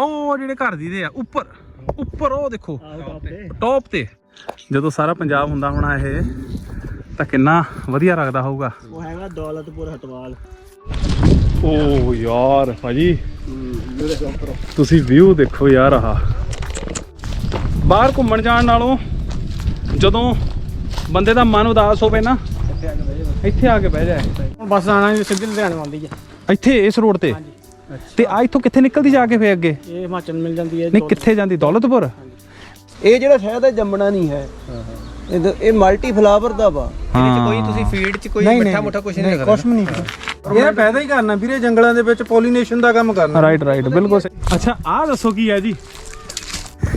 ਉਹ ਜਿਹੜੇ ਘਰ ਦੀ ਦੇ ਆ ਉੱਪਰ ਉੱਪਰ ਉਹ ਦੇਖੋ। ਟੌਪ ਤੇ। ਜਦੋਂ ਸਾਰਾ ਪੰਜਾਬ ਹੁੰਦਾ ਹੋਣਾ ਇਹ ਤਾਂ ਕਿੰਨਾ ਵਧੀਆ ਲੱਗਦਾ ਹੋਊਗਾ। ਉਹ ਹੈਗਾ ਦੌਲਤਪੁਰ ਹਟਵਾਲ। ਓ ਯਾਰ ਭਾਜੀ। ਤੁਸੀਂ ਵਿਊ ਦੇਖੋ ਯਾਰ ਆਹ। ਬਾਹਰ ਘੁੰਮਣ ਜਾਣ ਨਾਲੋਂ ਜਦੋਂ ਬੰਦੇ ਦਾ ਮਨ ਉਦਾਸ ਹੋਵੇ ਨਾ ਇੱਥੇ ਆ ਕੇ ਬਹਿ ਜਾਏ। ਹੁਣ ਬੱਸ ਆਣਾ ਸਿੱਧੀ ਲੁਧਿਆਣੇ ਆਉਂਦੀ ਹੈ ਇੱਥੇ ਇਸ ਰੋਡ ਤੇ? ਤੇ ਆ ਇੱਥੋਂ ਕਿੱਥੇ ਨਿਕਲਦੀ ਜਾ ਕੇ ਫੇਰ ਅੱਗੇ? ਇਹ ਹਿਮਾਚਲ ਮਿਲ ਜਾਂਦੀ ਹੈ ਨਹੀਂ ਕਿੱਥੇ ਜਾਂਦੀ? ਦੌਲਤਪੁਰ? ਇਹ ਜਿਹੜਾ ਸ਼ਾਇਦ ਇਹ ਜੰਮਣਾ ਨਹੀਂ ਹੈ। ਇਹ ਇਹ ਮਲਟੀ ਫਲਾਵਰ ਦਾ ਵਾ। ਕੋਈ ਤੁਸੀਂ ਫੀਡ ਚ ਕੋਈ ਮਿੱਠਾ ਮੁੱਠਾ ਕੁਝ ਨਹੀਂ ਕੁਛ ਵੀ ਨਹੀਂ। ਇਹ ਫਾਇਦਾ ਹੀ ਕਰਨਾ ਵੀਰੇ ਜੰਗਲਾਂ ਦੇ ਵਿੱਚ ਪੋਲੀਨੇਸ਼ਨ ਦਾ ਕੰਮ ਕਰਨਾ। ਰਾਈਟ ਰਾਈਟ ਬਿਲਕੁਲ ਸਹੀ। ਅੱਛਾ ਆਹ ਦੱਸੋ ਕੀ ਹੈ ਜੀ?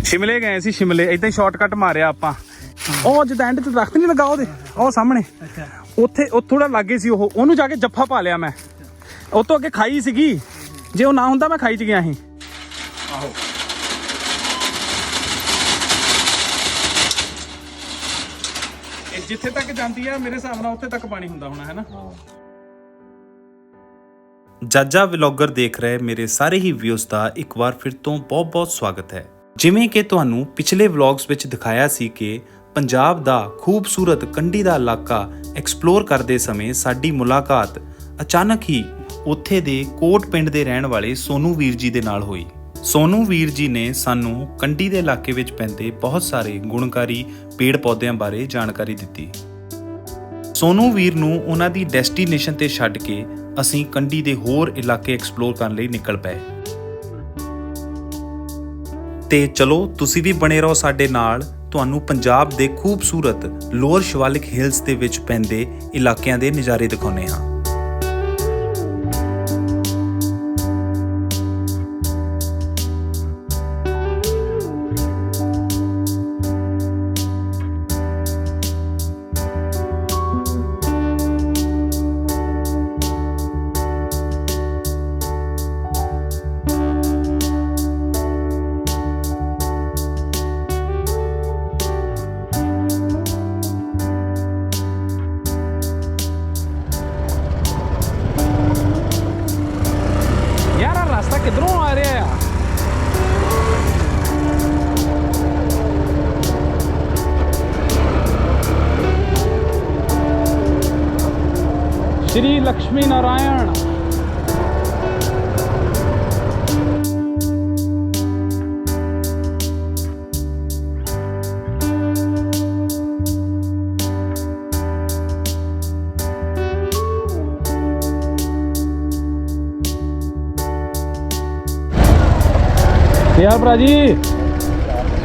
ਸ਼ਿਮਲੇ ਗਏ ਸੀ ਸ਼ਿਮਲੇ। ਇਦਾਂ ਹੀ ਸ਼ਾਰਟਕਟ ਮਾਰਿਆ ਆਪਾਂ। ਉਹ ਜਿੱਦਾਂ ਐਂਡ ਤੇ ਦਰਖਤ ਨਹੀਂ ਲੱਗਾ ਉਹਦੇ ਉਹ ਸਾਹਮਣੇ। ਉੱਥੇ ਉਹ ਥੋੜਾ ਲੱਗੇ ਸੀ ਉਹ। ਉਹਨੂੰ ਜਾ ਕੇ ਜੱਫਾ ਪਾ ਲਿਆ ਮੈਂ। ਉਹ ਤੋਂ ਅੱਗੇ ਖਾਈ ਸੀਗੀ। ਜੇ ਉਹ ਨਾ ਹੁੰਦਾ ਮੈਂ ਖਾਈ ਚ ਗਿਆ ਸੀ। ਇਹ ਜਿੱਥੇ ਤੱਕ ਜਾਂਦੀ ਆ ਮੇਰੇ ਹਿਸਾਬ ਨਾਲ ਉੱਥੇ ਤੱਕ ਪਾਣੀ ਹੁੰਦਾ ਹੋਣਾ ਹੈ ਨਾ? ਜਾਜਾ ਵਲੌਗਰ ਦੇਖ ਰਹੇ ਮੇਰੇ ਸਾਰੇ ਹੀ ਵਿਊਜ਼ ਦਾ ਇੱਕ ਵਾਰ ਫਿਰ ਤੋਂ ਬਹੁਤ-ਬਹੁਤ ਸਵਾਗਤ ਹੈ। ਜਿਵੇਂ ਕਿ ਤੁਹਾਨੂੰ ਪਿਛਲੇ ਵਲੌਗਸ ਵਿੱਚ ਦਿਖਾਇਆ ਸੀ ਕਿ ਪੰਜਾਬ ਦਾ ਖੂਬਸੂਰਤ ਕੰਢੀ ਦਾ ਇਲਾਕਾ ਐਕਸਪਲੋਰ ਕਰਦੇ ਸਮੇਂ ਸਾਡੀ ਮੁਲਾਕਾਤ ਅਚਾਨਕ ਹੀ ਉੱਥੇ ਦੇ ਕੋਟ ਪਿੰਡ ਦੇ ਰਹਿਣ ਵਾਲੇ ਸੋਨੂ ਵੀਰ ਜੀ ਦੇ ਨਾਲ ਹੋਈ। ਸੋਨੂ ਵੀਰ ਜੀ ਨੇ ਸਾਨੂੰ ਕੰਢੀ ਦੇ ਇਲਾਕੇ ਵਿੱਚ ਪੈਂਦੇ ਬਹੁਤ ਸਾਰੇ ਗੁਣਕਾਰੀ ਪੇੜ ਪੌਦਿਆਂ ਬਾਰੇ ਜਾਣਕਾਰੀ ਦਿੱਤੀ। ਸੋਨੂ ਵੀਰ ਨੂੰ ਉਹਨਾਂ ਦੀ ਡੈਸਟੀਨੇਸ਼ਨ ਤੇ ਛੱਡ ਕੇ ਅਸੀਂ ਕੰਢੀ ਦੇ ਹੋਰ ਇਲਾਕੇ ਐਕਸਪਲੋਰ ਕਰਨ ਲਈ ਨਿਕਲ ਪਏ। ਤੇ ਚਲੋ, ਤੁਸੀਂ ਵੀ ਬਣੇ ਰਹੋ ਸਾਡੇ ਨਾਲ। ਤੁਹਾਨੂੰ ਪੰਜਾਬ ਦੇ ਖੂਬਸੂਰਤ ਲੋਅਰ ਸ਼ਿਵਾਲਿਕ ਹਿਲਸ ਦੇ ਵਿੱਚ ਪੈਂਦੇ ਇਲਾਕਿਆਂ ਦੇ ਨਜ਼ਾਰੇ ਦਿਖਾਉਨੇ ਹਾਂ। ਯਾਰ ਆਹ ਰਸਤਾ ਕਿੱਧਰੋਂ ਆ ਰਿਹਾ ਆ ਭਰਾ ਜੀ।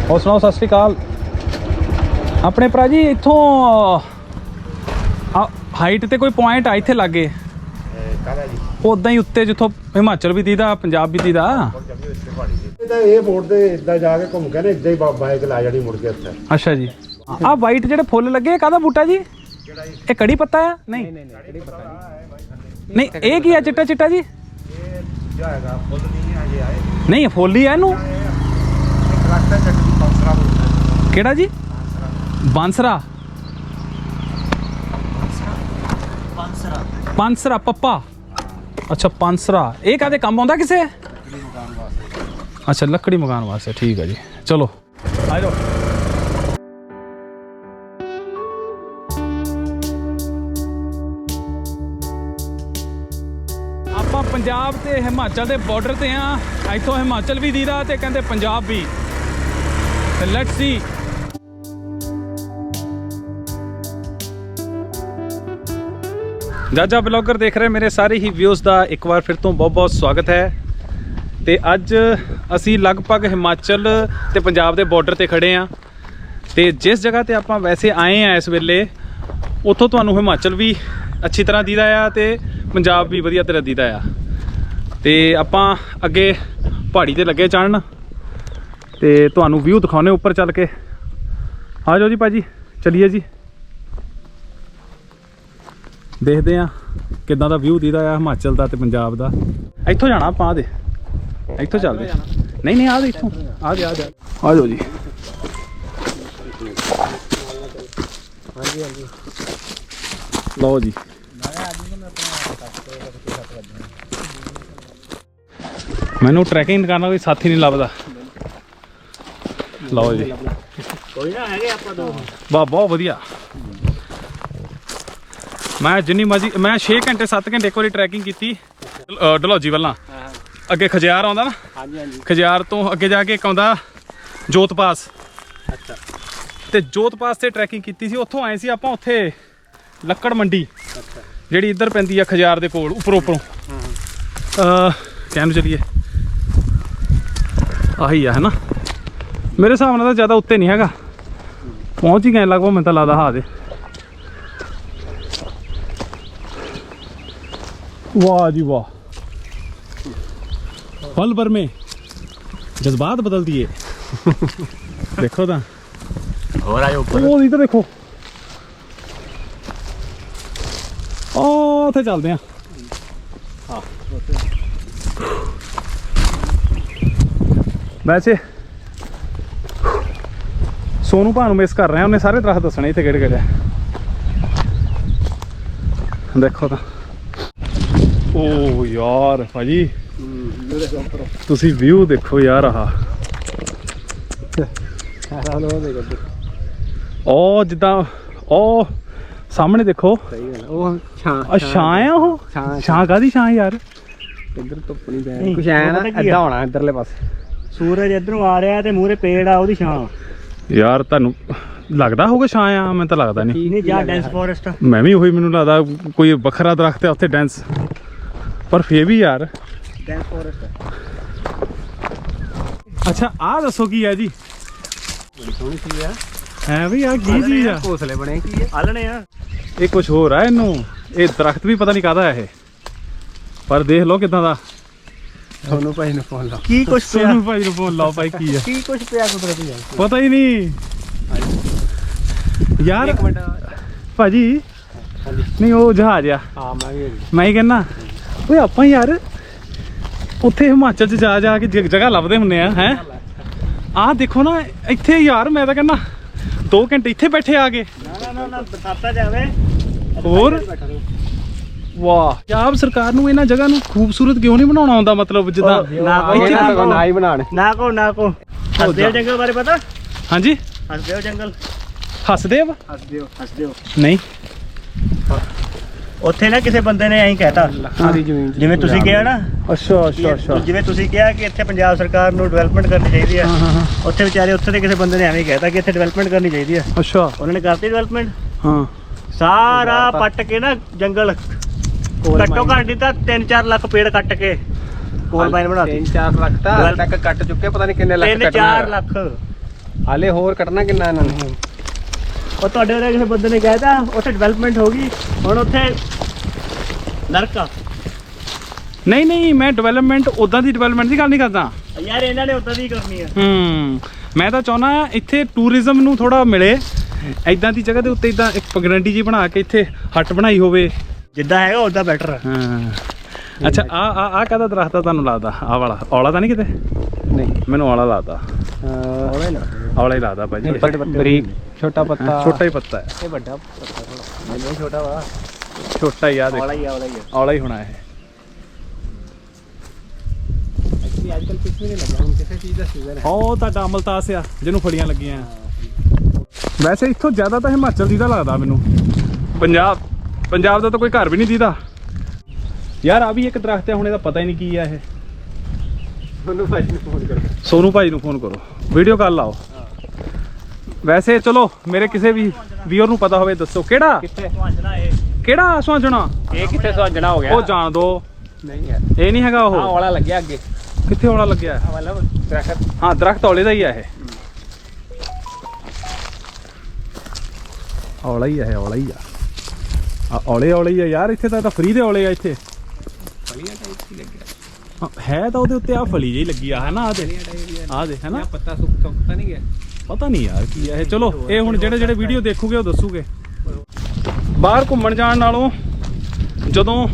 ਹੋਰ ਸੁਣਾਓ ਸਤਿ ਸ਼੍ਰੀ ਅਕਾਲ। ਆਪਣੇ ਭਰਾ ਜੀ ਇੱਥੋਂ ਆ ਹਾਈਟ ਤੇ ਕੋਈ ਪੁਆਇੰਟ ਆ ਇੱਥੇ ਲੱਗੇ? ਉਦਾਂ ਹੀ ਉੱਤੇ ਜਿੱਥੋਂ ਹਿਮਾਚਲ ਵੀ ਦੀਦਾ ਪੰਜਾਬ ਵੀ ਦੀਦਾ। ਇਹਦਾ ਇਹ ਮੋੜ ਤੇ ਇਦਾਂ ਜਾ ਕੇ ਘੁੰਮ ਕੇ ਨਾ ਇਦਾਂ ਹੀ ਬਾਈਕ ਲਾ ਜਾਣੀ ਮੁੜ ਕੇ ਉੱਥੇ। ਅੱਛਾ ਜੀ। ਆ ਵਾਈਟ ਜਿਹੜੇ ਫੁੱਲ ਲੱਗੇ ਇਹ ਕਾਹਦਾ ਬੂਟਾ ਜੀ? ਇਹ ਕੜੀ ਪੱਤਾ ਆ? ਨਹੀਂ। ਨਹੀਂ ਇਹ ਕੀ ਆ ਚਿੱਟਾ ਚਿੱਟਾ ਜੀ ਫੁੱਲ ਨਹੀਂ ਆਏ। ਨਹੀਂ ਫੁੱਲ ਹੀ ਆ ਇਹਨੂੰ? ਟਰੱਕ ਬੋਲਦਾ ਕਿਹੜਾ ਜੀ? ਬਾਂਸਰਾ। ਪਾਂਸਰਾ ਪੱਪਾ। ਅੱਛਾ ਪਾਂਸਰਾ ਇਹ ਕਾਦੇ ਕੰਮ ਆਉਂਦਾ ਕਿਸੇ? ਅੱਛਾ ਲੱਕੜੀ ਮਕਾਨ ਵਾਸਤੇ ਠੀਕ ਹੈ ਜੀ। ਚਲੋ ਆ ਜਾਓ ਆਪਾਂ ਪੰਜਾਬ ਤੇ ਹਿਮਾਚਲ ਦੇ ਬਾਰਡਰ ਤੇ ਆ ਇੱਥੋਂ ਹਿਮਾਚਲ ਵੀ ਦੀਦਾ ਤੇ ਕਹਿੰਦੇ ਪੰਜਾਬ ਵੀ। ਤੇ ਲੈਟਸ ਸੀ ਜਾਜਾ ਬਲੌਗਰ ਦੇਖ ਰਹੇ ਮੇਰੇ ਸਾਰੇ ਹੀ ਵਿਊਜ਼ ਦਾ ਇੱਕ ਵਾਰ ਫਿਰ ਤੋਂ ਬਹੁਤ-ਬਹੁਤ ਸਵਾਗਤ ਹੈ ਤੇ ਅੱਜ ਅਸੀਂ ਲਗਭਗ ਹਿਮਾਚਲ ਤੇ ਪੰਜਾਬ ਦੇ ਬਾਰਡਰ ਤੇ ਖੜੇ ਆ ਤੇ ਜਿਸ ਜਗ੍ਹਾ ਤੇ ਆਪਾਂ ਵੈਸੇ ਆਏ ਆ ਇਸ ਵੇਲੇ ਉੱਥੋਂ ਤੁਹਾਨੂੰ ਹਿਮਾਚਲ ਵੀ ਅੱਛੀ ਤਰ੍ਹਾਂ ਦੀਦਾ ਆ ਤੇ ਪੰਜਾਬ ਵੀ ਵਧੀਆ ਤਰ੍ਹਾਂ ਦੀਦਾ ਆ ਤੇ ਆਪਾਂ ਅੱਗੇ ਪਹਾੜੀ ਤੇ ਲੱਗੇ ਚੜਨ ਤੇ ਤੁਹਾਨੂੰ ਵਿਊ ਦਿਖਾਉਣੇ ਉੱਪਰ ਚੱਲ ਕੇ। ਆ ਜਾਓ ਜੀ ਭਾਜੀ, ਚਲਿਏ ਜੀ। ਦੇਖਦੇ ਆ ਕਿੱਦਾਂ ਦਾ ਵਿਊ ਦੀਦਾ ਆ ਹਿਮਾਚਲ ਦਾ ਤੇ ਪੰਜਾਬ ਦਾ। ਇੱਥੋਂ ਜਾਣਾ ਆਪਾਂ ਆ ਦੇ ਇੱਥੋਂ ਚੱਲਦੇ ਨਹੀਂ ਨਹੀਂ ਆ ਦੇ ਇੱਥੋਂ। ਆ ਦੇ ਆ ਦੇ ਆ ਜਾਓ ਜੀ। ਹਾਂਜੀ ਹਾਂਜੀ ਲਓ ਜੀ। ਮੈਨੂੰ ਟਰੈਕਿੰਗ ਕਰਨਾ ਕੋਈ ਸਾਥੀ ਨਹੀਂ ਲੱਭਦਾ। ਲਓ ਜੀ। ਕੋਈ ਨਾ ਹੈਗੇ ਆਪਾਂ ਦੋ। ਵਾਹ ਬਹੁਤ ਵਧੀਆ। ਮੈਂ ਜਿੰਨੀ ਮਰਜ਼ੀ ਮੈਂ 6 ਘੰਟੇ 7 ਘੰਟੇ ਇੱਕ ਵਾਰੀ ਟਰੈਕਿੰਗ ਕੀਤੀ। ਅ, ਡਲਹੌਜੀ ਵੱਲਾਂ ਅੱਗੇ ਖਜਿਆਰ ਆਉਂਦਾ ਨਾ? ਹਾਂਜੀ ਹਾਂਜੀ। ਖਜਿਆਰ ਤੋਂ ਅੱਗੇ ਜਾ ਕੇ ਇੱਕ ਆਉਂਦਾ ਜੋਤ ਪਾਸ। ਅੱਛਾ। ਤੇ ਜੋਤ ਪਾਸ ਤੇ ਟਰੈਕਿੰਗ ਕੀਤੀ ਸੀ। ਉੱਥੋਂ ਆਏ ਸੀ ਆਪਾਂ ਉੱਥੇ ਲੱਕੜ ਮੰਡੀ। ਜਿਹੜੀ ਇੱਧਰ ਪੈਂਦੀ ਆ ਖਜਿਆਰ ਦੇ ਕੋਲ ਉੱਪਰ ਉੱਪਰੋਂ। ਅ ਕਹਿਣ ਚਲੀਏ। ਆਹੀ ਆ ਹੈਨਾ ਮੇਰੇ ਹਿਸਾਬ ਨਾਲ ਤਾਂ ਜ਼ਿਆਦਾ ਉੱਤੇ ਨਹੀਂ ਹੈਗਾ ਪਹੁੰਚ ਹੀ ਗਏ ਲਗਭਗ ਮੈਨੂੰ ਤਾਂ ਲੱਗਦਾ ਹਾਂ ਦੇ वाह जी वाह पल भर में जज्बात बदल दिए देखो ना ਹੋਰ ਆਇਓ ਉਹ ਇਧਰ ਦੇਖੋ ਉਹ ਉੱਥੇ ਚੱਲਦੇ ਆ ਵੈਸੇ ਸੋਨੂ ਭਾਅ ਨੂੰ ਮਿਸ ਕਰ ਰਹੇ ਆ ਉਹਨੇ ਸਾਰੇ ਦਰਖਤ ਦੱਸਣੇ ਇੱਥੇ ਕਿਹੜੇ ਕਿਹੜੇ ਆ। ਦੇਖੋ ਤਾਂ। ਓ ਯਾਰ ਭਾਜੀ ਤੁਸੀਂ ਵਿਊ ਦੇਖੋ ਯਾਰ ਆਹ। ਉਹ ਜਿੱਦਾਂ ਉਹ ਸਾਹਮਣੇ ਦੇਖੋ। ਸਹੀ ਗੱਲ ਉਹ ਛਾਂ ਆ ਛਾਂ ਆ ਉਹ? ਛਾਂ- ਕਾਦੀ ਛਾਂ ਯਾਰ? ਇੱਧਰ ਧੁੱਪ ਨਹੀਂ ਪੈ ਕੁਛ ਐ ਨਾ? ਐਦਾਂ ਹੋਣਾ ਇੱਧਰਲੇ ਪਾਸੇ। ਸੂਰਜ ਇਧਰੋਂ ਆ ਰਿਹਾ ਤੇ ਮੂਹਰੇ ਪੇੜ ਆ ਉਹਦੀ ਛਾਂ। ਯਾਰ ਤੁਹਾਨੂੰ ਲੱਗਦਾ ਹੋਊਗਾ ਛਾਂ ਆ ਮੈਨੂੰ ਤਾਂ ਲੱਗਦਾ ਨਹੀਂ। ਨਹੀਂ ਜਾਂ ਡੈਂਸ ਫੋਰੈਸਟ ਮੈਂ ਵੀ ਉਹੀ ਮੈਨੂੰ ਲੱਗਦਾ ਕੋਈ ਵੱਖਰਾ ਦਰਖਤ ਹੈ ਉੱਥੇ ਡੈਂਸ ਪਰ ਫੇਰ ਵੀ ਯਾਰ। ਡੈਂਸ ਫੋਰੈਸਟ ਅੱਛਾ ਆਹ ਦੱਸੋ ਕੀ ਹੈ ਜੀ? ਬੜੀ ਸੋਹਣੀ ਸੀ ਆ। ਹੈ ਵੀ ਆ ਕੀ ਚੀਜ਼ ਆ ਘੋਸਲੇ ਬਣੇ ਕੀ ਆ? ਆਲਣੇ ਆ। ਇਹ ਕੁਝ ਹੋਰ ਆ ਇਹਨੂੰ। ਇਹ ਦਰਖਤ ਵੀ ਪਤਾ ਨਹੀਂ ਕਾਹਦਾ ਹੈ ਇਹ। ਪਰ ਦੇਖ ਲਓ ਕਿਦਾਂ ਦਾ। ਤੁਹਾਨੂੰ ਭਾਈ ਨੂੰ ਫੋਨ ਲਾ ਕੀ ਕੁਛ ਪਿਆ? ਸੋਨੂੰ ਭਾਈ ਨੂੰ ਬੋਲ ਲਾਓ ਭਾਈ ਕੀ ਆ ਕੀ ਕੁਛ ਪਿਆ ਕੁਦਰਤੀ ਯਾਰ ਪਤਾ ਹੀ ਨਹੀਂ। ਯਾਰ ਇੱਕ ਮਿੰਟ। ਭਾਜੀ ਨਹੀਂ ਉਹ ਜਹਾਜ਼ ਆ। ਹਾਂ ਮੈਂ ਵੀ ਮੈਂ ਹੀ ਕਹਿੰਦਾ ਓਏ ਆਪਾਂ ਯਾਰ ਉੱਥੇ ਹਿਮਾਚਲ ਚ ਜਾ ਜਾ ਕੇ ਜਗ੍ਹਾ ਲੱਭਦੇ ਹੁੰਨੇ ਆ ਹੈ? ਆਹ ਦੇਖੋ ਨਾ ਇੱਥੇ ਯਾਰ ਮੈਂ ਤਾਂ ਕਹਿੰਦਾ 2 ਘੰਟੇ ਇੱਥੇ ਬੈਠੇ ਆ ਗਏ ਨਾ ਨਾ ਨਾ ਨਾ ਬਤਾਤਾ ਜਾਵੇ। ਹੋਰ? ਵਾਹ ਪੰਜਾਬ ਸਰਕਾਰ ਨੂੰ ਇਹਨਾਂ ਜਗ੍ਹਾ ਨੂੰ ਖੂਬਸੂਰਤ ਕਿਉਂ ਨਹੀਂ ਬਣਾਉਣਾ ਆਉਂਦਾ ਮਤਲਬ ਜਿੱਦਾਂ ਨਾ ਕੋਈ ਇੱਥੇ ਨਾ ਨਾ ਹੀ ਬਣਾਣ ਨਾ ਕੋ ਨਾ ਕੋ ਹਸਦੇਵ ਜੰਗਲ ਬਾਰੇ ਪਤਾ? ਹਾਂਜੀ? ਹਸਦੇਵ ਜੰਗਲ? ਹੱਸਦੇਵ ਹਸਦੇਵ ਹਸਦੇਵ ਨਹੀਂ। ਉੱਥੇ ਨਾ ਕਿਸੇ ਬੰਦੇ ਨੇ ਐਂ ਕਹਿਤਾ ਜਿਵੇਂ ਤੁਸੀਂ ਕਿਹਾ ਨਾ ਅੱਛਾ ਕਿ ਜਿਵੇਂ ਤੁਸੀਂ ਕਿਹਾ ਕਿ ਇੱਥੇ ਪੰਜਾਬ ਸਰਕਾਰ ਨੂੰ ਡਿਵੈਲਪਮੈਂਟ ਕਰਨੀ ਚਾਹੀਦੀ ਆ ਉੱਥੇ ਵਿਚਾਰੇ ਉੱਥੇ ਦੇ ਕਿਸੇ ਬੰਦੇ ਨੇ ਐਵੇਂ ਹੀ ਕਹਿਤਾ ਕਿ ਇੱਥੇ ਡਿਵੈਲਪਮੈਂਟ ਕਰਨੀ ਚਾਹੀਦੀ ਆ। ਅੱਛਾ। ਉਹਨਾਂ ਨੇ ਕਰਤੀ ਡਿਵੈਲਪਮੈਂਟ ਹਾਂ। ਸਾਰਾ ਪੱਟ ਕੇ ਨਾ ਜੰਗਲ ਘੱਟੋ ਘੱਟ ਨਹੀਂ ਤਾਂ 3-4 ਲੱਖ ਪੇੜ ਕੱਟ ਕੇ ਕੋਲ ਮਾਈਨ ਬਣਾਤੀ। 3-4 ਲੱਖ ਤਾਂ ਹਾਲੇ ਤੱਕ ਕੱਟ ਚੁੱਕੇ ਪਤਾ ਨਹੀਂ ਕਿੰਨੇ ਲੱਖ ਕੱਟਣਾ 3-4 ਲੱਖ। ਹਾਲੇ ਹੋਰ ਕੱਟਣਾ ਕਿੰਨਾ ਇਹਨਾਂ ਨੇ? ਉਹ ਤੁਹਾਡੇ ਉਹਦੇ ਕਿਸੇ ਬੰਦੇ ਨੇ ਕਹਿਤਾ ਉੱਥੇ ਡਿਵੈਲਪਮੈਂਟ ਹੋ ਗਈ ਹੁਣ ਉੱਥੇ ਨਰਕਾ ਨਹੀਂ ਨਹੀਂ ਮੈਂ ਡਿਵੈਲਪਮੈਂਟ ਉਦਾਂ ਦੀ ਡਿਵੈਲਪਮੈਂਟ ਦੀ ਗੱਲ ਨਹੀਂ ਕਰਦਾ। ਯਾਰ ਇਹਨਾਂ ਨੇ ਉਦਾਂ ਦੀ ਕਰਨੀ ਆ। ਹੂੰ। ਮੈਂ ਤਾਂ ਚਾਹੁੰਦਾ ਇੱਥੇ ਟੂਰਿਜ਼ਮ ਨੂੰ ਥੋੜਾ ਮਿਲੇ। ਐਦਾਂ ਦੀ ਜਗ੍ਹਾ ਦੇ ਉੱਤੇ ਇਦਾਂ ਇੱਕ ਪਗਡੰਡੀ ਜੀ ਬਣਾ ਕੇ ਇੱਥੇ ਹੱਟ ਬਣਾਈ ਹੋਵੇ। ਜਿੱਦਾਂ ਹੈਗਾ ਉਦਾਂ ਬੈਟਰ ਆ। ਹਾਂ। ਅੱਛਾ ਆ ਆ ਆ ਕਾਹਦਾ ਦਰਖਤ ਆ ਤੁਹਾਨੂੰ ਲੱਗਦਾ? ਆ ਵਾਲਾ। ਔਲਾ ਤਾਂ ਨਹੀਂ ਕਿਤੇ? ਨਹੀਂ। ਮੈਨੂੰ ਔਲਾ ਲੱਗਦਾ। ਉਹਨੇ ਨਾ ਔਲਾ ਹੀ ਲੱਗਦਾ ਭਾਜੀ ਬਰੀਕ ਛੋਟਾ ਪੱਤਾ। ਛੋਟਾ ਹੀ ਪੱਤਾ ਹੈ। ਇਹ ਵੱਡਾ ਪੱਤਾ ਥੋੜਾ ਮੈਨੂੰ ਛੋਟਾ ਵਾ। ਛੋਟਾ ਹੀ ਆ ਦੇਖ। ਔਲਾ ਹੀ ਔਲਾ ਹੀ। ਔਲਾ ਹੀ ਹੋਣਾ ਇਹ। ਐਕਚੁਅਲੀ ਅੱਜ ਕੱਲ ਕੁਝ ਨਹੀਂ ਲੱਗਾ ਹੁਣ ਕਿਸੇ ਚੀਜ਼ ਦਾ ਸੀਜ਼ਨ ਹੈ। ਉਹ ਤੁਹਾਡਾ ਅਮਲਤਾਸ ਆ ਜਿਹਨੂੰ ਫੜੀਆਂ ਲੱਗੀਆਂ। ਵੈਸੇ ਇੱਥੋਂ ਜ਼ਿਆਦਾ ਤਾਂ ਹਿਮਾਚਲ ਦੀ ਦਾ ਲੱਗਦਾ ਮੈਨੂੰ। ਪੰਜਾਬ ਪੰਜਾਬ ਦਾ ਤਾਂ ਕੋਈ ਘਰ ਵੀ ਨਹੀਂ ਦੀਦਾ। ਯਾਰ ਆ ਵੀ ਇੱਕ ਦਰਖਤ ਹੈ ਹੁਣ ਇਹਦਾ ਪਤਾ ਹੀ ਨਹੀਂ ਕੀ ਆ ਇਹ। ਤੁਹਾਨੂੰ ਭਾਈ ਨੂੰ ਫੋਨ ਕਰੋ। ਸੋਨੂ ਭਾਈ ਨੂੰ ਫੋਨ ਕਰੋ। ਵੀਡੀਓ ਕਾਲ ਲਾਓ। ਵੈਸੇ ਚਲੋ ਮੇਰੇ ਕਿਸੇ ਵੀ ਵੀਰ ਨੂੰ ਪਤਾ ਹੋਵੇ ਦੱਸੋ ਕਿਹੜਾ? ਕਿੱਥੇ? ਸੁਹਾਜਣਾ ਇਹ। ਕਿਹੜਾ ਸੁਹਾਜਣਾ? ਇਹ ਕਿੱਥੇ ਸੁਹਾਜਣਾ ਹੋ ਗਿਆ? ਉਹ ਜਾਣ ਦੋ। ਨਹੀਂ ਹੈ ਇਹ ਨਹੀਂ ਹੈਗਾ ਹਾਂ ਉਹ ਵਾਲਾ ਲੱਗਿਆ ਅੱਗੇ। ਕਿੱਥੇ ਔਲਾ ਲੱਗਿਆ? ਹੈ? ਮਤਲਬ ਦਰਖਤ। ਹਾਂ ਦਰਖਤ ਔਲੇ ਦਾ ਹੀ ਆ ਇਹ। ਔਲਾ ਹੀ ਆ ਇਹ ਔਲਾ ਹੀ ਆ। ਆ ਔਲੇ ਔਲੇ ਹੀ ਆ ਯਾਰ ਇੱਥੇ ਤਾਂ ਤਾਂ ਫ੍ਰੀ ਦੇ ਔਲੇ ਆ ਇੱਥੇ। ਫਲੀਆਂ ਟਾਈਪ ਹੀ ਲੱਗਿਆ ਹਾਂ, ਹੈ ਤਾਂ ਉਹਦੇ ਉੱਤੇ ਆ ਫਲੀ ਜਿਹੀ ਲੱਗੀ ਆ ਹੈ ਨਾ ਆ ਦੇ। ਆ। ਦੇ ਹੈ ਨਾ ਪੱਤਾ ਸੁੱਕ ਸੁੱਕ ਤਾਂ ਨਹੀਂ ਗਿਆ? ਪਤਾ ਨਹੀਂ ਯਾਰ ਕੀ ਹੈ ਇਹ। ਚਲੋ ਇਹ ਹੁਣ ਜਿਹੜੇ ਜਿਹੜੇ ਵੀਡੀਓ ਦੇਖੋਗੇ ਉਹ ਦੱਸੂਗੇ। ਬਾਹਰ ਘੁੰਮਣ ਜਾਣ ਨਾਲੋਂ ਜਦੋਂ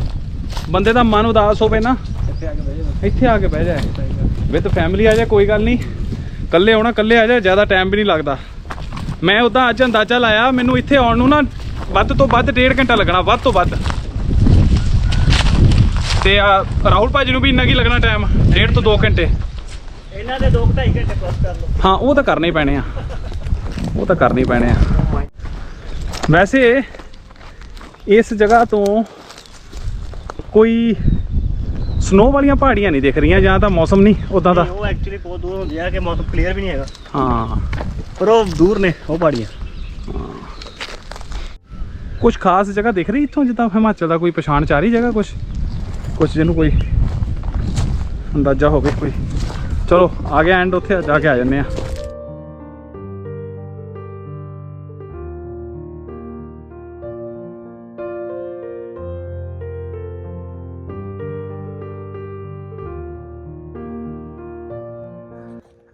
ਬੰਦੇ ਦਾ ਮਨ ਉਦਾਸ ਹੋਵੇ ਨਾ ਇੱਥੇ ਆ ਕੇ ਬਹਿ ਜਾ। ਇੱਥੇ ਆ ਕੇ ਬਹਿ ਜਾਏ ਵਿਦ ਫੈਮਿਲੀ ਆ ਜਾ ਕੋਈ ਗੱਲ ਨਹੀਂ। ਕੱਲੇ ਆਉਣਾ ਕੱਲੇ ਆ ਜਾ ਜ਼ਿਆਦਾ ਟਾਈਮ ਵੀ ਨਹੀਂ ਲੱਗਦਾ। ਮੈਂ ਉਦਾਂ ਅੱਜ ਅੰਦਾਜ਼ਾ ਲਾਇਆ ਮੈਨੂੰ ਇੱਥੇ ਆਉਣ ਨੂੰ ਨਾ ਵੱਧ ਤੋਂ ਵੱਧ ਡੇਢ ਘੰਟਾ ਲੱਗਣਾ ਵੱਧ ਤੋਂ ਵੱਧ। ਤੇ ਆ ਰਾਹੁਲ ਭਾਜੀ ਨੂੰ ਵੀ ਇੰਨਾ ਕੀ ਲੱਗਣਾ ਟਾਈਮ ਡੇਢ ਤੋਂ 2 ਘੰਟੇ। ਇਹਨਾਂ ਦੇ 2 2.5 ਘੰਟੇ ਕਰ ਲਓ। ਹਾਂ ਉਹ ਤਾਂ ਕਰਨੇ ਹੀ ਪੈਣੇ ਆ। ਉਹ ਤਾਂ ਕਰਨੇ ਹੀ ਪੈਣੇ ਆ। ਵੈਸੇ ਇਸ ਜਗ੍ਹਾ ਤੋਂ ਕੋਈ ਸਨੋ ਵਾਲੀਆਂ ਪਹਾੜੀਆਂ ਨਹੀਂ ਦਿਖ ਰਹੀਆਂ ਜਾਂ ਤਾਂ ਮੌਸਮ ਨਹੀਂ ਉਦਾਂ ਦਾ। ਉਹ ਐਕਚੁਅਲੀ ਬਹੁਤ ਦੂਰ ਹੁੰਦੀ ਆ ਕਿ ਮੌਸਮ ਕਲੀਅਰ ਵੀ ਨਹੀਂ ਹੈਗਾ। ਹਾਂ। ਪਰ ਉਹ ਦੂਰ ਨੇ ਉਹ ਪਹਾੜੀਆਂ। ਕੁਝ ਖਾਸ ਜਗ੍ਹਾ ਦਿਖ ਰਹੀ ਇੱਥੋਂ? ਜਿੱਦਾਂ ਹਿਮਾਚਲ ਦਾ ਕੋਈ ਪਛਾਣ ਚ ਆ ਰਹੀ ਜਗ੍ਹਾ ਕੁਝ ਕੁਝ ਜਿਹਨੂੰ ਕੋਈ ਅੰਦਾਜ਼ਾ ਹੋਵੇ ਕੋਈ। ਚਲੋ, ਆ ਗਿਆ ਐਂਡ ਉੱਥੇ ਜਾ ਕੇ ਆ ਜੰਨੇ ਆ